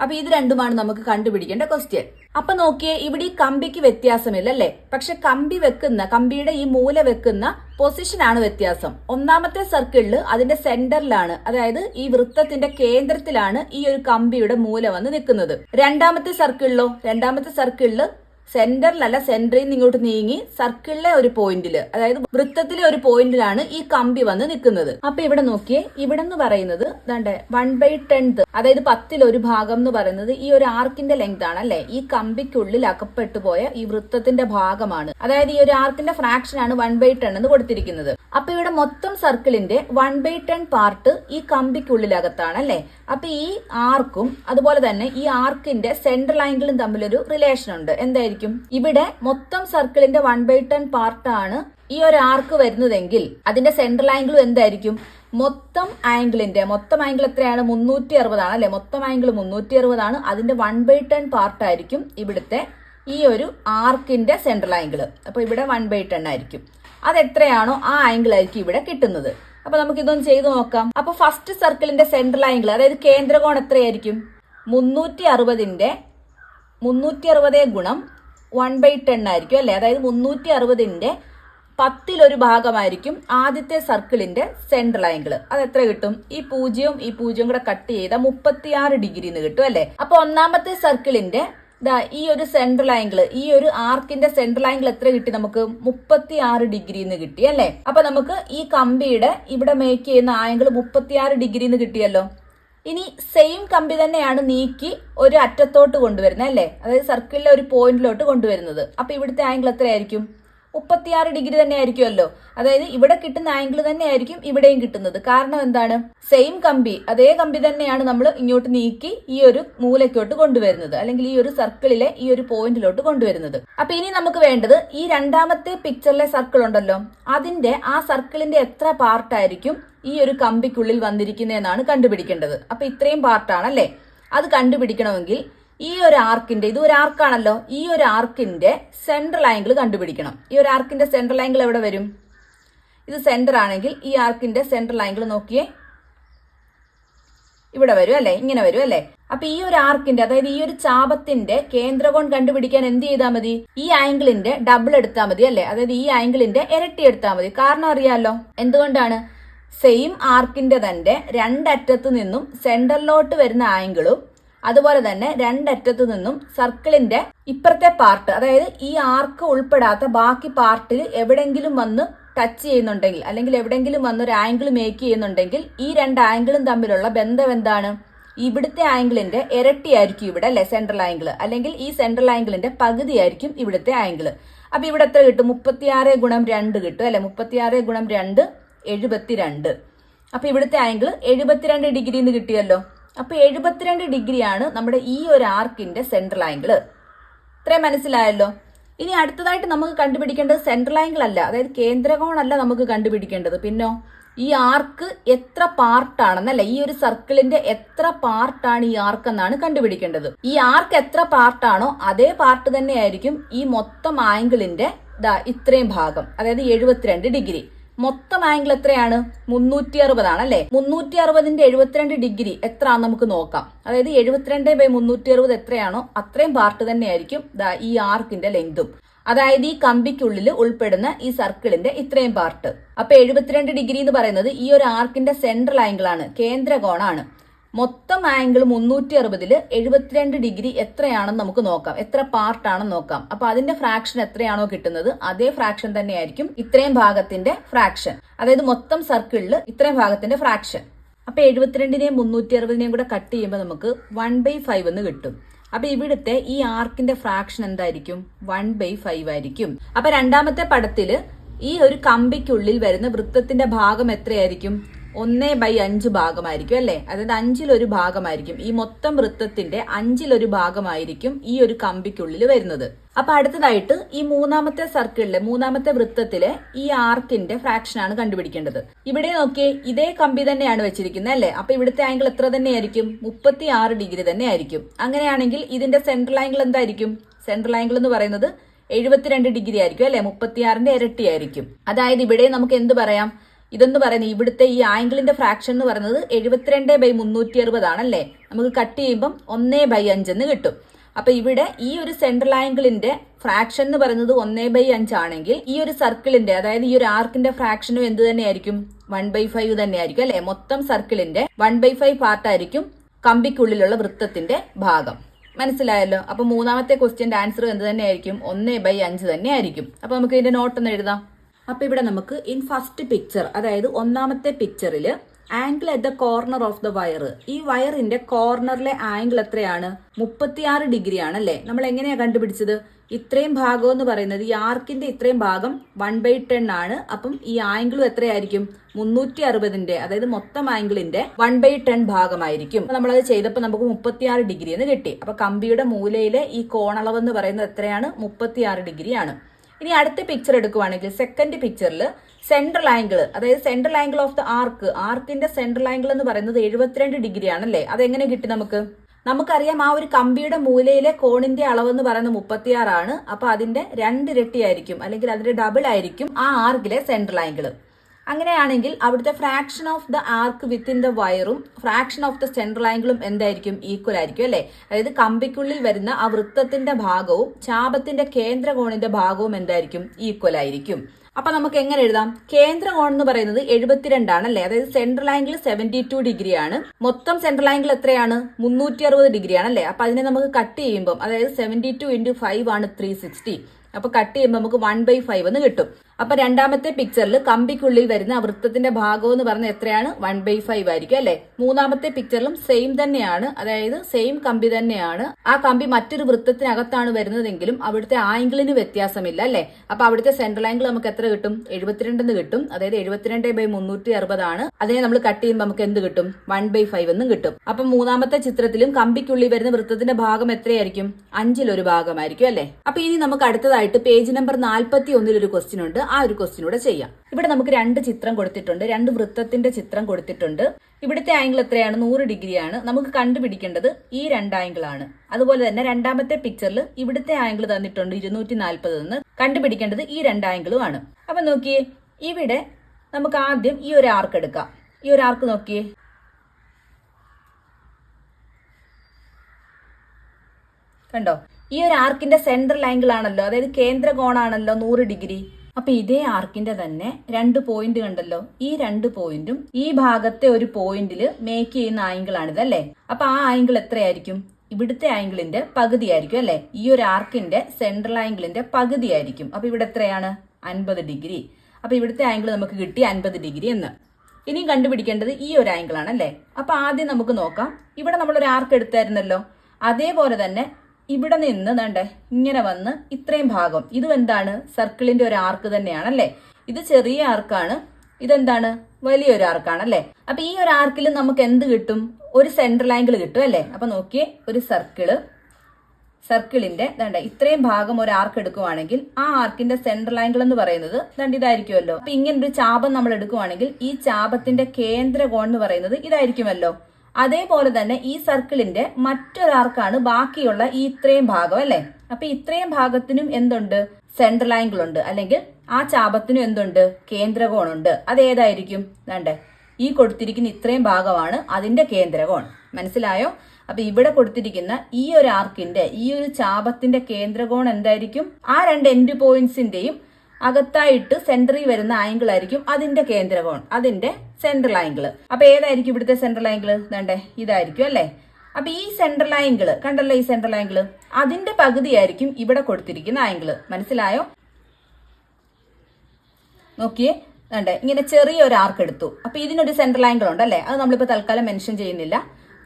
അപ്പൊ ഇത് രണ്ടുമാണ് നമുക്ക് കണ്ടുപിടിക്കേണ്ട ക്വസ്റ്റ്യൻ അപ്പൊ നോക്കിയേ ഇവിടെ ഈ കമ്പിക്ക് വ്യത്യാസമില്ല അല്ലേ പക്ഷെ കമ്പി വെക്കുന്ന കമ്പിയുടെ ഈ മൂല വെക്കുന്ന പൊസിഷനാണ് വ്യത്യാസം. ഒന്നാമത്തെ സർക്കിളിൽ അതിന്റെ സെന്ററിലാണ് അതായത് ഈ വൃത്തത്തിന്റെ കേന്ദ്രത്തിലാണ് ഈ ഒരു കമ്പിയുടെ മൂല വന്ന് നിൽക്കുന്നത്. രണ്ടാമത്തെ സർക്കിളിലോ രണ്ടാമത്തെ സർക്കിളിൽ സെന്ററിലല്ല സെന്ററിൽ നിന്ന് ഇങ്ങോട്ട് നീങ്ങി സർക്കിളിലെ ഒരു പോയിന്റിൽ അതായത് വൃത്തത്തിലെ ഒരു പോയിന്റിലാണ് ഈ കമ്പി വന്ന് നിൽക്കുന്നത്. അപ്പൊ ഇവിടെ നോക്കിയേ ഇവിടെ എന്ന് പറയുന്നത് ദാണ്ടെ വൺ ബൈ ടെൻത്ത് അതായത് പത്തിൽ ഒരു ഭാഗം എന്ന് പറയുന്നത് ഈ ഒരു ആർക്കിന്റെ ലെങ്ത് ആണ് അല്ലെ ഈ കമ്പിക്കുള്ളിൽ അകപ്പെട്ടു പോയ ഈ വൃത്തത്തിന്റെ ഭാഗമാണ്. അതായത് ഈ ഒരു ആർക്കിന്റെ ഫ്രാക്ഷൻ ആണ് വൺ ബൈ ടെൻ എന്ന് കൊടുത്തിരിക്കുന്നത്. അപ്പൊ ഇവിടെ മൊത്തം സർക്കിളിന്റെ വൺ ബൈ ടെൻ പാർട്ട് ഈ കമ്പിക്കുള്ളിലകത്താണ് അല്ലെ അപ്പൊ ഈ ആർക്കും അതുപോലെ തന്നെ ഈ ആർക്കിന്റെ സെൻട്രൽ ആംഗിളും തമ്മിലൊരു റിലേഷൻ ഉണ്ട്. എന്തായിരിക്കും? ഇവിടെ മൊത്തം സർക്കിളിന്റെ വൺ ബൈ ടെൻ പാർട്ടാണ് ഈ ഒരു ആർക്ക് വരുന്നതെങ്കിൽ അതിന്റെ സെൻട്രൽ ആംഗിളും എന്തായിരിക്കും? മൊത്തം ആംഗിളിന്റെ മൊത്തം ആംഗിൾ എത്രയാണ്? മുന്നൂറ്റി അറുപതാണ് അല്ലെ? മൊത്തം ആംഗിൾ മുന്നൂറ്റി അറുപതാണ് അതിന്റെ വൺ ബൈ ടെൻ പാർട്ടായിരിക്കും ഇവിടുത്തെ ഈ ഒരു ആർക്കിന്റെ സെൻട്രൽ ആംഗിൾ അപ്പൊ ഇവിടെ വൺ ബൈ ടെൻ ആയിരിക്കും. അത് എത്രയാണോ ആ ആംഗിൾ ആയിരിക്കും ഇവിടെ കിട്ടുന്നത്. അപ്പൊ നമുക്ക് ഇതൊന്ന് ചെയ്തു നോക്കാം. അപ്പൊ ഫസ്റ്റ് സർക്കിളിന്റെ സെൻട്രൽ ആംഗിൾ അതായത് കേന്ദ്രകോൺ എത്രയായിരിക്കും? മുന്നൂറ്റി അറുപതിന്റെ മുന്നൂറ്റി അറുപത് ഗുണം വൺ ബൈ ടെൻ ആയിരിക്കും അല്ലേ? അതായത് മുന്നൂറ്റി അറുപതിന്റെ പത്തിലൊരു ഭാഗമായിരിക്കും ആദ്യത്തെ സർക്കിളിന്റെ സെൻട്രൽ ആംഗിൾ അത് എത്ര കിട്ടും? ഈ പൂജ്യവും ഈ പൂജ്യവും കൂടെ കട്ട് ചെയ്ത മുപ്പത്തിയാറ് ഡിഗ്രി എന്ന് കിട്ടും അല്ലേ? അപ്പൊ ഒന്നാമത്തെ സർക്കിളിന്റെ ദാ ഈ ഒരു സെൻട്രൽ ആംഗിൾ ഈ ഒരു ആർക്കിന്റെ സെൻട്രൽ ആംഗിൾ എത്ര കിട്ടി നമുക്ക്? മുപ്പത്തി ആറ് ഡിഗ്രി എന്ന് കിട്ടി അല്ലേ? അപ്പൊ നമുക്ക് ഈ കമ്പിയുടെ ഇവിടെ മേക്ക് ചെയ്യുന്ന ആംഗിൾ മുപ്പത്തിയാറ് ഡിഗ്രി എന്ന് കിട്ടിയല്ലോ. ഇനി സെയിം കമ്പി തന്നെയാണ് നീക്കി ഒരു അറ്റത്തോട്ട് കൊണ്ടുവരുന്നത് അല്ലേ? അതായത് സർക്കിളിലെ ഒരു പോയിന്റിലോട്ട് കൊണ്ടുവരുന്നത്. അപ്പൊ ഇവിടുത്തെ ആംഗിൾ എത്രയായിരിക്കും? മുപ്പത്തിയാറ് ഡിഗ്രി തന്നെ ആയിരിക്കുമല്ലോ അതായത് ഇവിടെ കിട്ടുന്ന ആംഗിൾ തന്നെയായിരിക്കും ഇവിടെയും കിട്ടുന്നത്. കാരണം എന്താണ്? സെയിം കമ്പി അതേ കമ്പി തന്നെയാണ് നമ്മൾ ഇങ്ങോട്ട് നീക്കി ഈ ഒരു മൂലയ്ക്കോട്ട് കൊണ്ടുവരുന്നത് അല്ലെങ്കിൽ ഈ ഒരു സർക്കിളിലെ ഈ ഒരു പോയിന്റിലോട്ട് കൊണ്ടുവരുന്നത്. അപ്പൊ ഇനി നമുക്ക് വേണ്ടത് ഈ രണ്ടാമത്തെ പിക്ചറിലെ സർക്കിൾ ഉണ്ടല്ലോ. അതിന്റെ ആ സർക്കിളിന്റെ എത്ര പാർട്ടായിരിക്കും ഈ ഒരു കമ്പിക്കുള്ളിൽ വന്നിരിക്കുന്നതെന്നാണ് കണ്ടുപിടിക്കേണ്ടത്. അപ്പൊ ഇത്രയും പാർട്ടാണല്ലേ? അത് കണ്ടുപിടിക്കണമെങ്കിൽ ഈ ഒരു ആർക്കിന്റെ ഇത് ഒരു ആർക്കാണല്ലോ? ഈ ഒരു ആർക്കിന്റെ സെൻട്രൽ ആംഗിൾ കണ്ടുപിടിക്കണം. ഈ ഒരു ആർക്കിന്റെ സെൻട്രൽ ആംഗിൾ എവിടെ വരും? ഇത് സെന്റർ ആണെങ്കിൽ ഈ ആർക്കിന്റെ സെൻട്രൽ ആംഗിൾ നോക്കിയേ. ഇവിടെ വരും അല്ലേ? ഇങ്ങനെ വരും അല്ലേ? അപ്പൊ ഈ ഒരു ആർക്കിന്റെ അതായത് ഈ ഒരു ചാപത്തിന്റെ കേന്ദ്രകോൺ കണ്ടുപിടിക്കാൻ എന്ത് ചെയ്താൽ മതി? ഈ ആംഗിളിന്റെ ഡബിൾ എടുത്താൽ മതി അല്ലേ? അതായത് ഈ ആംഗിളിന്റെ ഇരട്ടി എടുത്താൽ മതി. കാരണം അറിയാലോ? എന്തുകൊണ്ടാണ്? സെയിം ആർക്കിന്റെ തന്നെ രണ്ടറ്റത്തു നിന്നും സെന്ററിലോട്ട് വരുന്ന ആംഗിളും അതുപോലെ തന്നെ രണ്ടറ്റത്തു നിന്നും സർക്കിളിന്റെ ഇപ്പുറത്തെ പാർട്ട് അതായത് ഈ ആർക്ക് ഉൾപ്പെടാത്ത ബാക്കി പാർട്ടിൽ എവിടെങ്കിലും വന്ന് ടച്ച് ചെയ്യുന്നുണ്ടെങ്കിൽ അല്ലെങ്കിൽ എവിടെങ്കിലും വന്ന് ഒരു ആംഗിൾ മേക്ക് ചെയ്യുന്നുണ്ടെങ്കിൽ ഈ രണ്ട് ആംഗിളും തമ്മിലുള്ള ബന്ധം എന്താണ്? ഇവിടുത്തെ ആംഗിളിന്റെ ഇരട്ടിയായിരിക്കും ഇവിടെ അല്ലെ സെൻട്രൽ ആംഗിൾ അല്ലെങ്കിൽ ഈ സെൻട്രൽ ആംഗിളിന്റെ പകുതിയായിരിക്കും ഇവിടുത്തെ ആംഗിൾ അപ്പൊ ഇവിടെ എത്ര കിട്ടും? മുപ്പത്തിയാറ് ഗുണം രണ്ട് കിട്ടും അല്ലെ? മുപ്പത്തിയാറ് ഗുണം രണ്ട് എഴുപത്തിരണ്ട്. അപ്പൊ ഇവിടുത്തെ ആംഗിൾ എഴുപത്തിരണ്ട് ഡിഗ്രി എന്ന് കിട്ടിയല്ലോ. അപ്പൊ എഴുപത്തിരണ്ട് ഡിഗ്രിയാണ് നമ്മുടെ ഈ ഒരു ആർക്കിന്റെ സെൻട്രൽ ആംഗിൾ ഇത്രയും മനസ്സിലായല്ലോ? ഇനി അടുത്തതായിട്ട് നമുക്ക് കണ്ടുപിടിക്കേണ്ടത് സെൻട്രൽ ആംഗിൾ അല്ല. അതായത് കേന്ദ്രകോണല്ല നമുക്ക് കണ്ടുപിടിക്കേണ്ടത്. പിന്നോ ഈ ആർക്ക് എത്ര പാർട്ടാണെന്നല്ല ഈ ഒരു സർക്കിളിന്റെ എത്ര പാർട്ടാണ് ഈ ആർക്ക് എന്നാണ് കണ്ടുപിടിക്കേണ്ടത്. ഈ ആർക്ക് എത്ര പാർട്ടാണോ അതേ പാർട്ട് തന്നെയായിരിക്കും ഈ മൊത്തം ആംഗിളിന്റെ ഇത്രയും ഭാഗം. അതായത് എഴുപത്തിരണ്ട് ഡിഗ്രി മൊത്തം ആംഗിൾ എത്രയാണ്? മുന്നൂറ്റി അറുപതാണ് അല്ലെ മുന്നൂറ്റി അറുപതിന്റെ എഴുപത്തിരണ്ട് ഡിഗ്രി എത്രയാണെന്ന് നമുക്ക് നോക്കാം. അതായത് എഴുപത്തിരണ്ട് ബൈ മുന്നൂറ്റി അറുപത് എത്രയാണോ അത്രയും പാർട്ട് തന്നെയായിരിക്കും ഈ ആർക്കിന്റെ ലെങ്തും അതായത് ഈ കമ്പിക്കുള്ളിൽ ഉൾപ്പെടുന്ന ഈ സർക്കിളിന്റെ ഇത്രയും പാർട്ട് അപ്പൊ എഴുപത്തിരണ്ട് ഡിഗ്രി എന്ന് പറയുന്നത് ഈ ഒരു ആർക്കിന്റെ സെൻട്രൽ ആംഗിൾ ആണ് കേന്ദ്രകോണാണ്. മൊത്തം ആംഗിൾ മുന്നൂറ്റി അറുപതിൽ എഴുപത്തിരണ്ട് ഡിഗ്രി എത്രയാണെന്ന് നമുക്ക് നോക്കാം. എത്ര പാർട്ടാണെന്ന് നോക്കാം. അപ്പൊ അതിന്റെ ഫ്രാക്ഷൻ എത്രയാണോ കിട്ടുന്നത്? അതേ ഫ്രാക്ഷൻ തന്നെയായിരിക്കും ഇത്രയും ഭാഗത്തിന്റെ ഫ്രാക്ഷൻ അതായത് മൊത്തം സർക്കിളിൽ ഇത്രയും ഭാഗത്തിന്റെ ഫ്രാക്ഷൻ അപ്പൊ എഴുപത്തിരണ്ടിനെയും മുന്നൂറ്റി അറുപതിനെയും കൂടെ കട്ട് ചെയ്യുമ്പോൾ നമുക്ക് വൺ ബൈ ഫൈവ് എന്ന് കിട്ടും. അപ്പൊ ഇവിടുത്തെ ഈ ആർക്കിന്റെ ഫ്രാക്ഷൻ എന്തായിരിക്കും? വൺ ബൈ ഫൈവ് ആയിരിക്കും. അപ്പൊ രണ്ടാമത്തെ പടത്തിൽ ഈ ഒരു കമ്പിക്കുള്ളിൽ വരുന്ന വൃത്തത്തിന്റെ ഭാഗം എത്രയായിരിക്കും? ഒന്നേ ബൈ അഞ്ച് ഭാഗമായിരിക്കും അല്ലേ? അതായത് അഞ്ചിലൊരു ഭാഗമായിരിക്കും. ഈ മൊത്തം വൃത്തത്തിന്റെ അഞ്ചിലൊരു ഭാഗമായിരിക്കും ഈ ഒരു കമ്പിക്കുള്ളിൽ വരുന്നത്. അപ്പൊ അടുത്തതായിട്ട് ഈ മൂന്നാമത്തെ സർക്കിളിലെ മൂന്നാമത്തെ വൃത്തത്തിലെ ഈ ആർക്കിന്റെ ഫ്രാക്ഷൻ ആണ് കണ്ടുപിടിക്കേണ്ടത്. ഇവിടെ നോക്കിയേ ഇതേ കമ്പി തന്നെയാണ് വെച്ചിരിക്കുന്നത് അല്ലേ? അപ്പൊ ഇവിടുത്തെ ആംഗിൾ എത്ര തന്നെയായിരിക്കും? മുപ്പത്തി ആറ് ഡിഗ്രി തന്നെ ആയിരിക്കും അങ്ങനെയാണെങ്കിൽ ഇതിന്റെ സെൻട്രൽ ആംഗിൾ എന്തായിരിക്കും? സെൻട്രൽ ആംഗിൾ എന്ന് പറയുന്നത് എഴുപത്തിരണ്ട് ഡിഗ്രി ആയിരിക്കും അല്ലെ? മുപ്പത്തിയാറിന്റെ ഇരട്ടി ആയിരിക്കും അതായത് ഇവിടെ നമുക്ക് എന്ത് പറയാം? ഇതെന്ന് പറയുന്നത് ഇവിടുത്തെ ഈ ആംഗിളിന്റെ ഫ്രാക്ഷൻ എന്ന് പറയുന്നത് എഴുപത്തിരണ്ട് ബൈ മുന്നൂറ്റി അറുപതാണല്ലേ നമുക്ക് കട്ട് ചെയ്യുമ്പം ഒന്നേ ബൈ അഞ്ചെന്ന് കിട്ടും. അപ്പൊ ഇവിടെ ഈ ഒരു സെൻട്രൽ ആംഗിളിന്റെ ഫ്രാക്ഷൻ എന്ന് പറയുന്നത് ഒന്നേ ബൈ അഞ്ചാണെങ്കിൽ ഈ ഒരു സർക്കിളിന്റെ അതായത് ഈ ഒരു ആർക്കിന്റെ ഫ്രാക്ഷനും എന്ത് തന്നെയായിരിക്കും? വൺ ബൈ ഫൈവ് തന്നെയായിരിക്കും അല്ലെ? മൊത്തം സർക്കിളിന്റെ വൺ ബൈ ഫൈവ് പാർട്ടായിരിക്കും കമ്പിക്കുള്ളിലുള്ള വൃത്തത്തിന്റെ ഭാഗം. മനസ്സിലായല്ലോ? അപ്പൊ മൂന്നാമത്തെ ക്വസ്റ്റ്യന്റെ ആൻസർ എന്ത് തന്നെയായിരിക്കും? ഒന്നേ ബൈ അഞ്ച് തന്നെയായിരിക്കും. അപ്പൊ നമുക്ക് ഇതിന്റെ നോട്ട് ഒന്ന് എഴുതാം. അപ്പൊ ഇവിടെ നമുക്ക് ഇൻ ഫസ്റ്റ് പിക്ചർ അതായത് ഒന്നാമത്തെ പിക്ചറിൽ angle at the corner of the wire ഈ വയറിന്റെ കോർണറിലെ ആംഗിൾ എത്രയാണ്? മുപ്പത്തിയാറ് ഡിഗ്രി ആണ് അല്ലെ? നമ്മൾ എങ്ങനെയാ കണ്ടുപിടിച്ചത്? ഇത്രയും ഭാഗം എന്ന് പറയുന്നത് ഈ ആർക്കിന്റെ ഇത്രയും ഭാഗം വൺ ബൈ ടെൻ ആണ്. അപ്പം ഈ ആംഗിളും എത്രയായിരിക്കും? മുന്നൂറ്റി അറുപതിന്റെ അതായത് മൊത്തം ആംഗിളിന്റെ വൺ ബൈ ടെൻ ഭാഗമായിരിക്കും. അത് ചെയ്തപ്പോൾ നമുക്ക് മുപ്പത്തിയാറ് ഡിഗ്രി എന്ന് കിട്ടി. അപ്പൊ കമ്പിയുടെ മൂലയിലെ ഈ കോണളവ് എന്ന് പറയുന്നത് എത്രയാണ്? മുപ്പത്തിയാറ് ഡിഗ്രി ആണ് ഇനി അടുത്ത പിക്ചർ എടുക്കുവാണെങ്കിൽ സെക്കൻഡ് പിക്ചറിൽ സെൻട്രൽ ആംഗിൾ അതായത് central angle of the arc ആർക്കിന്റെ central angle എന്ന് പറയുന്നത് എഴുപത്തിരണ്ട് ഡിഗ്രി ആണല്ലേ? അതെങ്ങനെ കിട്ടി നമുക്ക്? നമുക്കറിയാം ആ ഒരു കമ്പിയുടെ മൂലയിലെ കോണിന്റെ അളവ് എന്ന് പറയുന്നത് മുപ്പത്തിയാറാണ്. അപ്പൊ അതിന്റെ രണ്ടിരട്ടിയായിരിക്കും അല്ലെങ്കിൽ അതിന്റെ ഡബിൾ ആയിരിക്കും ആ ആർക്കിലെ സെൻട്രൽ ആംഗിൾ അങ്ങനെയാണെങ്കിൽ അവിടുത്തെ fraction of the arc within the വയറും ഫ്രാക്ഷൻ ഓഫ് ദ സെൻട്രൽ ആംഗിളും എന്തായിരിക്കും ഈക്വൽ ആയിരിക്കും അല്ലെ? അതായത് കമ്പിക്കുള്ളിൽ വരുന്ന ആ വൃത്തത്തിന്റെ ഭാഗവും ചാപത്തിന്റെ കേന്ദ്രകോണിന്റെ ഭാഗവും എന്തായിരിക്കും? ഈക്വൽ ആയിരിക്കും. അപ്പൊ നമുക്ക് എങ്ങനെ എഴുതാം? കേന്ദ്രകോൺ എന്ന് പറയുന്നത് എഴുപത്തിരണ്ടാണ് അല്ലേ? അതായത് central angle seventy two degree ആണ്. മൊത്തം സെൻട്രൽ ആംഗിൾ എത്രയാണ്? മുന്നൂറ്റി അറുപത് ഡിഗ്രി ആണ് അല്ലേ? അപ്പൊ അതിനെ നമുക്ക് കട്ട് ചെയ്യുമ്പോൾ അതായത് സെവന്റി ടു ഇന്റു ഫൈവ് ആണ് ത്രീ സിക്സ്റ്റി അപ്പൊ കട്ട് ചെയ്യുമ്പോൾ നമുക്ക് വൺ ബൈ ഫൈവ് എന്ന് കിട്ടും. അപ്പൊ രണ്ടാമത്തെ പിക്ചറിൽ കമ്പിക്കുള്ളിൽ വരുന്ന വൃത്തത്തിന്റെ ഭാഗം എന്ന് പറഞ്ഞ എത്രയാണ്? വൺ ബൈ ഫൈവ് ആയിരിക്കും അല്ലെ? മൂന്നാമത്തെ പിക്ചറിലും സെയിം തന്നെയാണ്. അതായത് സെയിം കമ്പി തന്നെയാണ്. ആ കമ്പി മറ്റൊരു വൃത്തത്തിനകത്താണ് വരുന്നതെങ്കിലും അവിടുത്തെ ആംഗിളിന് വ്യത്യാസമില്ല അല്ലെ? അപ്പൊ അവിടുത്തെ സെൻട്രൽ ആംഗിൾ നമുക്ക് എത്ര കിട്ടും? എഴുപത്തിരണ്ടെന്ന് കിട്ടും. അതായത് എഴുപത്തിരണ്ട് ബൈ മുന്നൂറ്റി അറുപതാണ് അതിനെ നമ്മൾ കട്ട് ചെയ്യുമ്പോൾ നമുക്ക് എന്ത് കിട്ടും? വൺ ബൈ ഫൈവ് എന്നും കിട്ടും. അപ്പൊ മൂന്നാമത്തെ ചിത്രത്തിലും കമ്പിക്കുള്ളിൽ വരുന്ന വൃത്തത്തിന്റെ ഭാഗം എത്രയായിരിക്കും? അഞ്ചിലൊരു ഭാഗമായിരിക്കും അല്ലെ? അപ്പൊ ഇനി നമുക്ക് അടുത്തതായിട്ട് പേജ് നമ്പർ നാൽപ്പത്തി ഒന്നിൽ ഒരു ക്വസ്റ്റ്യൻ ഉണ്ട്. ആ ഒരു ക്വസ്റ്റ്യൻ കൂടെ ചെയ്യാം. ഇവിടെ നമുക്ക് രണ്ട് ചിത്രം കൊടുത്തിട്ടുണ്ട്. രണ്ട് വൃത്തത്തിന്റെ ചിത്രം കൊടുത്തിട്ടുണ്ട്. ഇവിടുത്തെ ആംഗിൾ എത്രയാണ്? നൂറ് ഡിഗ്രിയാണ് നമുക്ക് കണ്ടുപിടിക്കേണ്ടത് ഈ രണ്ട് ആംഗിൾ ആണ്. അതുപോലെ തന്നെ രണ്ടാമത്തെ പിക്ചറിൽ ഇവിടുത്തെ ആംഗിൾ തന്നിട്ടുണ്ട് ഇരുന്നൂറ്റി നാൽപ്പത് എന്ന് കണ്ടുപിടിക്കേണ്ടത് ഈ രണ്ട് ആംഗിളും ആണ്. അപ്പൊ നോക്കിയേ ഇവിടെ നമുക്ക് ആദ്യം ഈ ഒരു ആർക്ക് എടുക്കാം. ഈ ഒരു ആർക്ക് നോക്കിയേ. കണ്ടോ? ഈ ഒരു ആർക്കിന്റെ സെൻട്രൽ ആംഗിൾ ആണല്ലോ. അതായത് കേന്ദ്ര കോണാണല്ലോ നൂറ് ഡിഗ്രി അപ്പൊ ഇതേ ആർക്കിന്റെ തന്നെ രണ്ട് പോയിന്റ് കണ്ടല്ലോ? ഈ രണ്ട് പോയിന്റും ഈ ഭാഗത്തെ ഒരു പോയിന്റിൽ മേക്ക് ചെയ്യുന്ന ആംഗിൾ ആണിത് അല്ലേ? അപ്പൊ ആ ആംഗിൾ എത്രയായിരിക്കും? ഇവിടുത്തെ ആംഗിളിന്റെ പകുതി ആയിരിക്കും അല്ലെ? ഈ ഒരു ആർക്കിന്റെ സെൻട്രൽ ആംഗിളിന്റെ പകുതി ആയിരിക്കും അപ്പൊ ഇവിടെ എത്രയാണ്? അൻപത് ഡിഗ്രി. അപ്പൊ ഇവിടുത്തെ ആംഗിൾ നമുക്ക് കിട്ടി അൻപത് ഡിഗ്രി എന്ന്. ഇനിയും കണ്ടുപിടിക്കേണ്ടത് ഈ ഒരു ആംഗിൾ ആണ് അല്ലേ? അപ്പൊ ആദ്യം നമുക്ക് നോക്കാം. ഇവിടെ നമ്മൾ ഒരു ആർക്ക് എടുത്തായിരുന്നല്ലോ? അതേപോലെ തന്നെ ഇവിടെ നിന്ന് വേണ്ടേ ഇങ്ങനെ വന്ന് ഇത്രയും ഭാഗം. ഇതും എന്താണ് സർക്കിളിന്റെ ഒരു ആർക്ക് തന്നെയാണ് അല്ലേ ഇത് ചെറിയ ആർക്കാണ്. ഇതെന്താണ്? വലിയൊരു ആർക്കാണ് അല്ലേ അപ്പൊ ഈ ഒരു ആർക്കിൽ നമുക്ക് എന്ത് കിട്ടും? ഒരു സെൻട്രൽ ആംഗിൾ കിട്ടും അല്ലേ? അപ്പൊ നോക്കിയേ ഒരു സർക്കിൾ സർക്കിളിന്റെ ദണ്ട ഇത്രയും ഭാഗം ഒരു ആർക്ക് എടുക്കുവാണെങ്കിൽ ആ ആർക്കിന്റെ സെൻട്രൽ ആംഗിൾ എന്ന് പറയുന്നത് ദണ്ട് ഇതായിരിക്കുമല്ലോ. അപ്പൊ ഇങ്ങനെ ഒരു ചാപം നമ്മൾ എടുക്കുവാണെങ്കിൽ ഈ ചാപത്തിന്റെ കേന്ദ്ര കോൺ എന്ന് പറയുന്നത് ഇതായിരിക്കുമല്ലോ. അതേപോലെ തന്നെ ഈ സർക്കിളിന്റെ മറ്റൊരാർക്കാണ് ബാക്കിയുള്ള ഈ ഇത്രയും ഭാഗം അല്ലെ? അപ്പൊ ഇത്രയും ഭാഗത്തിനും എന്തുണ്ട്? സെൻട്രൽ ആംഗിൾ ഉണ്ട്. അല്ലെങ്കിൽ ആ ചാപത്തിനും എന്തുണ്ട്? കേന്ദ്രകോണുണ്ട്. അത് ഏതായിരിക്കും വേണ്ടേ ഈ കൊടുത്തിരിക്കുന്ന ഇത്രയും ഭാഗമാണ് അതിന്റെ കേന്ദ്രകോൺ. മനസ്സിലായോ? അപ്പൊ ഇവിടെ കൊടുത്തിരിക്കുന്ന ഈ ഒരു ആർക്കിന്റെ ഈ ഒരു ചാപത്തിന്റെ കേന്ദ്രകോൺ എന്തായിരിക്കും? ആ രണ്ട് എൻഡ് പോയിന്റ്സിന്റെയും അകത്തായിട്ട് സെന്ററിൽ വരുന്ന ആംഗിൾ ആയിരിക്കും അതിന്റെ കേന്ദ്രകോൺ അതിന്റെ സെൻട്രൽ ആംഗിൾ അപ്പൊ ഏതായിരിക്കും ഇവിടുത്തെ സെൻട്രൽ ആംഗിൾ വേണ്ടേ ഇതായിരിക്കും അല്ലേ? അപ്പൊ ഈ സെൻട്രൽ ആംഗിൾ കണ്ടല്ലോ ഈ സെൻട്രൽ ആംഗിൾ അതിന്റെ പകുതിയായിരിക്കും ഇവിടെ കൊടുത്തിരിക്കുന്ന ആംഗിൾ മനസ്സിലായോ? നോക്കിയേ വേണ്ടേ ഇങ്ങനെ ചെറിയ ഒരു ആർക്ക് എടുത്തു. അപ്പൊ ഇതിനൊരു സെൻട്രൽ ആംഗിൾ ഉണ്ട് അല്ലേ? അത് നമ്മളിപ്പോ തൽക്കാലം മെൻഷൻ ചെയ്യുന്നില്ല.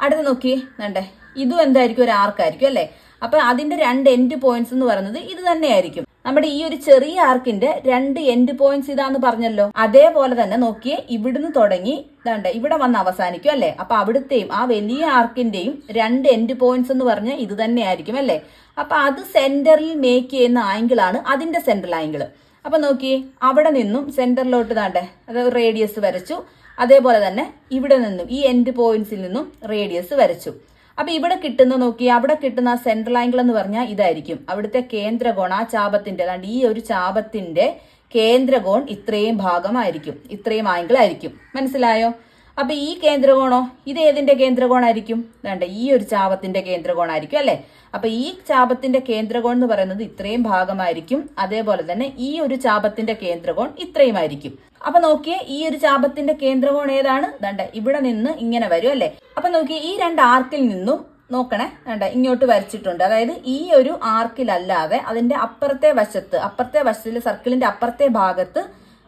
അടുത്ത് നോക്കിയേ വേണ്ടേ ഇതും എന്തായിരിക്കും? ഒരു ആർക്കായിരിക്കും അല്ലേ? അപ്പൊ അതിന്റെ രണ്ട് എൻഡ് പോയിന്റ്സ് എന്ന് പറയുന്നത് ഇത് തന്നെയായിരിക്കും. നമ്മുടെ ഈ ഒരു ചെറിയ ആർക്കിന്റെ രണ്ട് എൻഡ് പോയിന്റ്സ് ഇതാന്ന് പറഞ്ഞല്ലോ. അതേപോലെ തന്നെ നോക്കിയേ ഇവിടുന്ന് തുടങ്ങി ഇതാണ്ട് ഇവിടെ വന്ന് അവസാനിക്കും അല്ലേ? അപ്പൊ അവിടുത്തെയും ആ വലിയ ആർക്കിന്റെയും രണ്ട് എൻഡ് പോയിന്റ്സ് എന്ന് പറഞ്ഞാൽ ഇത് തന്നെയായിരിക്കും അല്ലേ? അപ്പൊ അത് സെന്ററിൽ മേക്ക് ചെയ്യുന്ന ആംഗിൾ ആണ് അതിന്റെ സെൻട്രൽ ആംഗിൾ അപ്പൊ നോക്കി അവിടെ നിന്നും സെന്ററിലോട്ട് താണ്ടെ അത് റേഡിയസ് വരച്ചു. അതേപോലെ തന്നെ ഇവിടെ നിന്നും ഈ എൻഡ് പോയിന്റ്സിൽ നിന്നും റേഡിയസ് വരച്ചു. അപ്പൊ ഇവിടെ കിട്ടുന്ന നോക്കി അവിടെ കിട്ടുന്ന സെൻട്രൽ ആംഗിൾ എന്ന് പറഞ്ഞാൽ ഇതായിരിക്കും. അവിടുത്തെ കേന്ദ്രകോൺ ആ ചാപത്തിന്റെ അതാണ്ട് ഈ ഒരു ചാപത്തിന്റെ കേന്ദ്രകോൺ ഇത്രയും ഭാഗമായിരിക്കും. ഇത്രയും ആംഗിൾ ആയിരിക്കും. മനസ്സിലായോ? അപ്പൊ ഈ കേന്ദ്രകോണോ? ഇത് ഏതിന്റെ കേന്ദ്രകോണായിരിക്കും? വേണ്ട ഈ ഒരു ചാപത്തിന്റെ കേന്ദ്രകോണായിരിക്കും അല്ലെ? അപ്പൊ ഈ ചാപത്തിന്റെ കേന്ദ്രകോൺ എന്ന് പറയുന്നത് ഇത്രയും ഭാഗമായിരിക്കും. അതേപോലെ തന്നെ ഈ ഒരു ചാപത്തിന്റെ കേന്ദ്രകോൺ ഇത്രയും ആയിരിക്കും അപ്പൊ നോക്കിയേ ഈ ഒരു ചാപത്തിന്റെ കേന്ദ്രകോൺ ഏതാണ്? ദണ്ട ഇവിടെ നിന്ന് ഇങ്ങനെ വരും അല്ലെ? അപ്പൊ നോക്കിയേ ഈ രണ്ട് ആർക്കിൽ നിന്നും നോക്കണേ വേണ്ട ഇങ്ങോട്ട് വരച്ചിട്ടുണ്ട്. അതായത് ഈ ഒരു ആർക്കിലല്ലാതെ അതിന്റെ അപ്പുറത്തെ വശത്ത് അപ്പുറത്തെ വശത്തിൽ സർക്കിളിന്റെ അപ്പുറത്തെ ഭാഗത്ത്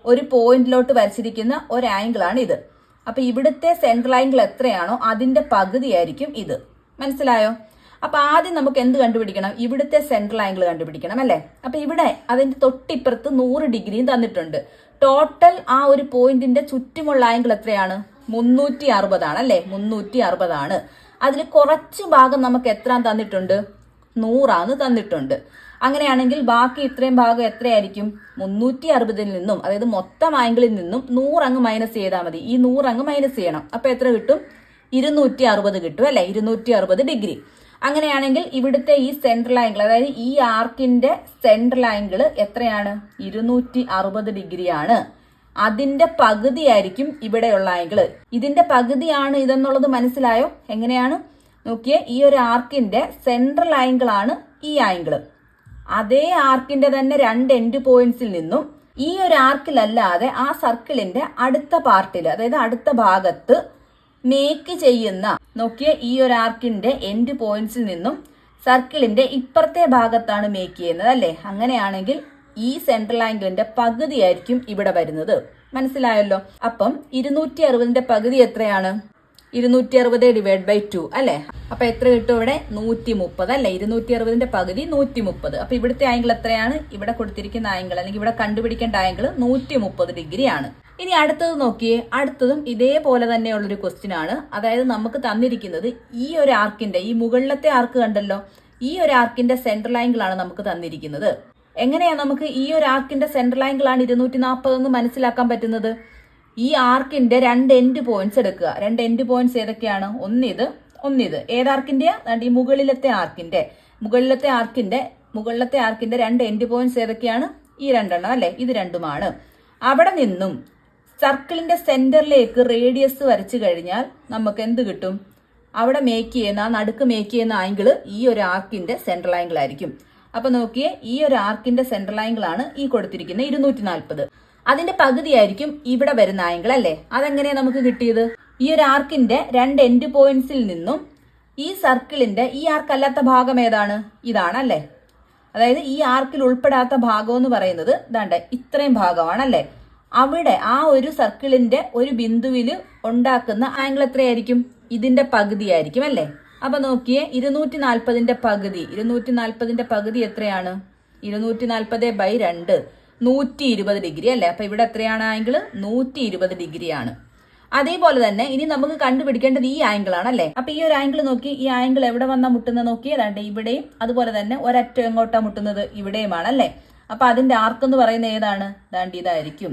ഒരു പോയിന്റിലോട്ട് വരച്ചിരിക്കുന്ന ഒരു ആംഗിൾ ആണ് ഇത്. അപ്പൊ ഇവിടുത്തെ സെൻട്രൽ ആംഗിൾ എത്രയാണോ അതിന്റെ പകുതിയായിരിക്കും ഇത്. മനസ്സിലായോ? അപ്പൊ ആദ്യം നമുക്ക് എന്ത് കണ്ടുപിടിക്കണം? ഇവിടുത്തെ സെൻട്രൽ ആംഗിൾ കണ്ടുപിടിക്കണം അല്ലേ? അപ്പൊ ഇവിടെ അതിന്റെ തൊട്ടിപ്പുറത്ത് നൂറ് ഡിഗ്രിയും തന്നിട്ടുണ്ട്. ടോട്ടൽ ആ ഒരു പോയിന്റിന്റെ ചുറ്റുമുള്ള ആംഗിൾ എത്രയാണ്? മുന്നൂറ്റി അറുപതാണ് അല്ലേ? മുന്നൂറ്റി അറുപതാണ് അതിൽ കുറച്ച് ഭാഗം നമുക്ക് എത്ര തന്നിട്ടുണ്ട്? നൂറാന്ന് തന്നിട്ടുണ്ട്. അങ്ങനെയാണെങ്കിൽ ബാക്കി ഇത്രയും ഭാഗം എത്രയായിരിക്കും? മുന്നൂറ്റി അറുപതിൽ നിന്നും അതായത് മൊത്തം ആംഗിളിൽ നിന്നും നൂറങ്ങ് മൈനസ് ചെയ്താൽ മതി. ഈ നൂറങ്ങ് മൈനസ് ചെയ്യണം. അപ്പൊ എത്ര കിട്ടും? ഇരുന്നൂറ്റി അറുപത് കിട്ടും അല്ലെ? ഇരുന്നൂറ്റി അറുപത് ഡിഗ്രി അങ്ങനെയാണെങ്കിൽ ഇവിടുത്തെ ഈ സെൻട്രൽ ആംഗിൾ അതായത് ഈ ആർക്കിന്റെ സെൻട്രൽ ആംഗിൾ എത്രയാണ്? ഇരുന്നൂറ്റി അറുപത് ഡിഗ്രിയാണ് അതിന്റെ പകുതിയായിരിക്കും ഇവിടെയുള്ള ആംഗിൾ ഇതിന്റെ പകുതിയാണ് ഇതെന്നുള്ളത് മനസ്സിലായോ? എങ്ങനെയാണ്? നോക്കിയേ ഈ ഒരു ആർക്കിന്റെ സെൻട്രൽ ആംഗിൾ ആണ് ഈ ആംഗിൾ അതേ ആർക്കിന്റെ തന്നെ രണ്ട് എൻഡ് പോയിന്റ്സിൽ നിന്നും ഈ ഒരു ആർക്കിലല്ലാതെ ആ സർക്കിളിന്റെ അടുത്ത പാർട്ടിൽ അതായത് അടുത്ത ഭാഗത്ത് മേക്ക് ചെയ്യുന്ന നോക്കിയ ഈ ഒരു ആർക്കിന്റെ എൻഡ് പോയിന്റ്സിൽ നിന്നും സർക്കിളിന്റെ ഇപ്പുറത്തെ ഭാഗത്താണ് മേക്ക് ചെയ്യുന്നത് അല്ലേ? അങ്ങനെയാണെങ്കിൽ ഈ സെൻട്രൽ ആംഗിളിന്റെ പകുതിയായിരിക്കും ഇവിടെ വരുന്നത്. മനസ്സിലായല്ലോ? അപ്പം ഇരുന്നൂറ്റി അറുപതിന്റെ പകുതി എത്രയാണ്? ഇരുന്നൂറ്റി അറുപത് ഡിവൈഡ് ബൈ ടു അല്ലെ? അപ്പൊ എത്ര കിട്ടും ഇവിടെ? നൂറ്റി മുപ്പത് അല്ലെ? ഇരുന്നൂറ്റി അറുപതിന്റെ പകുതി നൂറ്റി മുപ്പത് അപ്പൊ ഇവിടുത്തെ ആംഗിൾ എത്രയാണ്? ഇവിടെ കൊടുത്തിരിക്കുന്ന ആംഗിൾ അല്ലെങ്കിൽ ഇവിടെ കണ്ടുപിടിക്കേണ്ട ആംഗിൾ നൂറ്റി മുപ്പത് ഡിഗ്രി ആണ്. ഇനി അടുത്തത് നോക്കിയേ. അടുത്തതും ഇതേപോലെ തന്നെയുള്ളൊരു ക്വസ്റ്റ്യൻ ആണ്. അതായത് നമുക്ക് തന്നിരിക്കുന്നത് ഈ ഒരു ആർക്കിന്റെ ഈ മുകളിലത്തെ ആർക്ക് കണ്ടല്ലോ? ഈ ഒരു ആർക്കിന്റെ സെൻട്രൽ ആംഗിൾ ആണ് നമുക്ക് തന്നിരിക്കുന്നത്. എങ്ങനെയാ നമുക്ക് ഈ ഒരു ആർക്കിന്റെ സെൻട്രൽ ആംഗിൾ ആണ് ഇരുന്നൂറ്റി നാൽപ്പത് എന്ന് മനസ്സിലാക്കാൻ പറ്റുന്നത്? ഈ ആർക്കിന്റെ രണ്ട് എൻഡ് പോയിന്റ്സ് എടുക്കുക. രണ്ട് എൻഡ് പോയിന്റ്സ് ഏതൊക്കെയാണ്? ഒന്നിത് ഒന്നിത്. ഏതാർക്കിന്റെയാ ദാണ്ട് ഈ മുകളിലത്തെ ആർക്കിന്റെ. മുകളിലത്തെ ആർക്കിന്റെ മുകളിലത്തെ ആർക്കിന്റെ രണ്ട് എൻഡ് പോയിന്റ്സ് ഏതൊക്കെയാണ്? ഈ രണ്ടെണ്ണം അല്ലെ? ഇത് രണ്ടുമാണ്. അവിടെ നിന്നും സർക്കിളിന്റെ സെന്ററിലേക്ക് റേഡിയസ് വരച്ചു കഴിഞ്ഞാൽ നമുക്ക് എന്ത് കിട്ടും? അവിടെ മേക്ക് ചെയ്യുന്ന ആ നടുക്ക് മേക്ക് ചെയ്യുന്ന ആംഗിൾ ഈ ഒരു ആർക്കിന്റെ സെൻട്രൽ ആംഗിൾ ആയിരിക്കും. അപ്പൊ നോക്കിയേ ഈ ഒരു ആർക്കിന്റെ സെൻട്രൽ ആംഗിൾ ആണ് ഈ കൊടുത്തിരിക്കുന്ന ഇരുന്നൂറ്റി നാൽപ്പത് അതിന്റെ പകുതിയായിരിക്കും ഇവിടെ വരുന്ന ആംഗിൾ അല്ലേ? അതെങ്ങനെയാ നമുക്ക് കിട്ടിയത്? ഈ ഒരു ആർക്കിന്റെ രണ്ട് എൻഡ് പോയിന്റ്സിൽ നിന്നും ഈ സർക്കിളിന്റെ ഈ ആർക്കല്ലാത്ത ഭാഗം ഏതാണ്? ഇതാണ് അല്ലേ അതായത് ഈ ആർക്കിൽ ഉൾപ്പെടാത്ത ഭാഗം എന്ന് പറയുന്നത് ഇതാണ്ട് ഇത്രയും ഭാഗമാണല്ലേ? അവിടെ ആ ഒരു സർക്കിളിന്റെ ഒരു ബിന്ദുവിൽ ഉണ്ടാക്കുന്ന ആംഗിൾ എത്രയായിരിക്കും? ഇതിന്റെ പകുതിയായിരിക്കും അല്ലേ? അപ്പൊ നോക്കിയേ ഇരുന്നൂറ്റി നാൽപ്പതിന്റെ പകുതി. ഇരുന്നൂറ്റി നാൽപ്പതിന്റെ പകുതി എത്രയാണ്? ഇരുന്നൂറ്റി നാൽപ്പത് ബൈ രണ്ട്. നൂറ്റി ഇരുപത് ഡിഗ്രി അല്ലേ? അപ്പൊ ഇവിടെ എത്രയാണ് ആംഗിൾ നൂറ്റി ഇരുപത് ഡിഗ്രിയാണ് അതേപോലെ തന്നെ ഇനി നമുക്ക് കണ്ടുപിടിക്കേണ്ടത് ഈ ആംഗിൾ അല്ലേ? അപ്പൊ ഈ ഒരു ആംഗിൾ നോക്കി ഈ ആംഗിൾ എവിടെ വന്നാ മുട്ടുന്നത് നോക്കി അതാണ്ട് ഇവിടെയും അതുപോലെ തന്നെ ഒരറ്റം എങ്ങോട്ടാ മുട്ടുന്നത് ഇവിടെയുമാണ് അല്ലേ? അപ്പൊ അതിന്റെ ആർക്ക് എന്ന് പറയുന്നത് ഏതാണ്? ദാണ്ട് ഇതായിരിക്കും.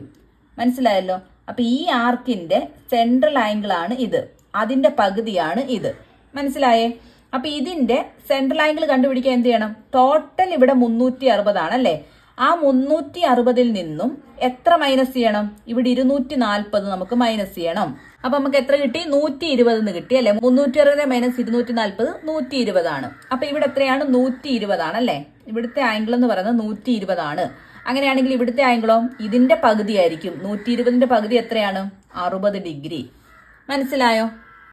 മനസ്സിലായല്ലോ? അപ്പൊ ഈ ആർക്കിന്റെ സെൻട്രൽ ആംഗിൾ ആണ് ഇത്. അതിന്റെ പകുതിയാണ് ഇത്. മനസ്സിലായേ? അപ്പൊ ഇതിന്റെ സെൻട്രൽ ആംഗിൾ കണ്ടുപിടിക്കാൻ എന്ത് ചെയ്യണം? ടോട്ടൽ ഇവിടെ മുന്നൂറ്റി അറുപതാണ് അല്ലേ? ആ മുന്നൂറ്റി അറുപതിൽ നിന്നും എത്ര മൈനസ് ചെയ്യണം? ഇവിടെ ഇരുന്നൂറ്റി നാൽപ്പത് നമുക്ക് മൈനസ് ചെയ്യണം. അപ്പൊ നമുക്ക് എത്ര കിട്ടി? നൂറ്റി ഇരുപത് എന്ന് കിട്ടി അല്ലെ? മുന്നൂറ്റി അറുപത് മൈനസ് ഇരുന്നൂറ്റി നാൽപ്പത് നൂറ്റി ഇരുപതാണ് അപ്പൊ ഇവിടെ എത്രയാണ്? നൂറ്റി ഇരുപതാണ് അല്ലെ? ഇവിടുത്തെ ആംഗിൾ എന്ന് പറയുന്നത് നൂറ്റി ഇരുപതാണ് അങ്ങനെയാണെങ്കിൽ ഇവിടുത്തെ ആംഗിളോ ഇതിന്റെ പകുതിയായിരിക്കും നൂറ്റി ഇരുപതിന്റെ പകുതി എത്രയാണ്? അറുപത് ഡിഗ്രി മനസ്സിലായോ?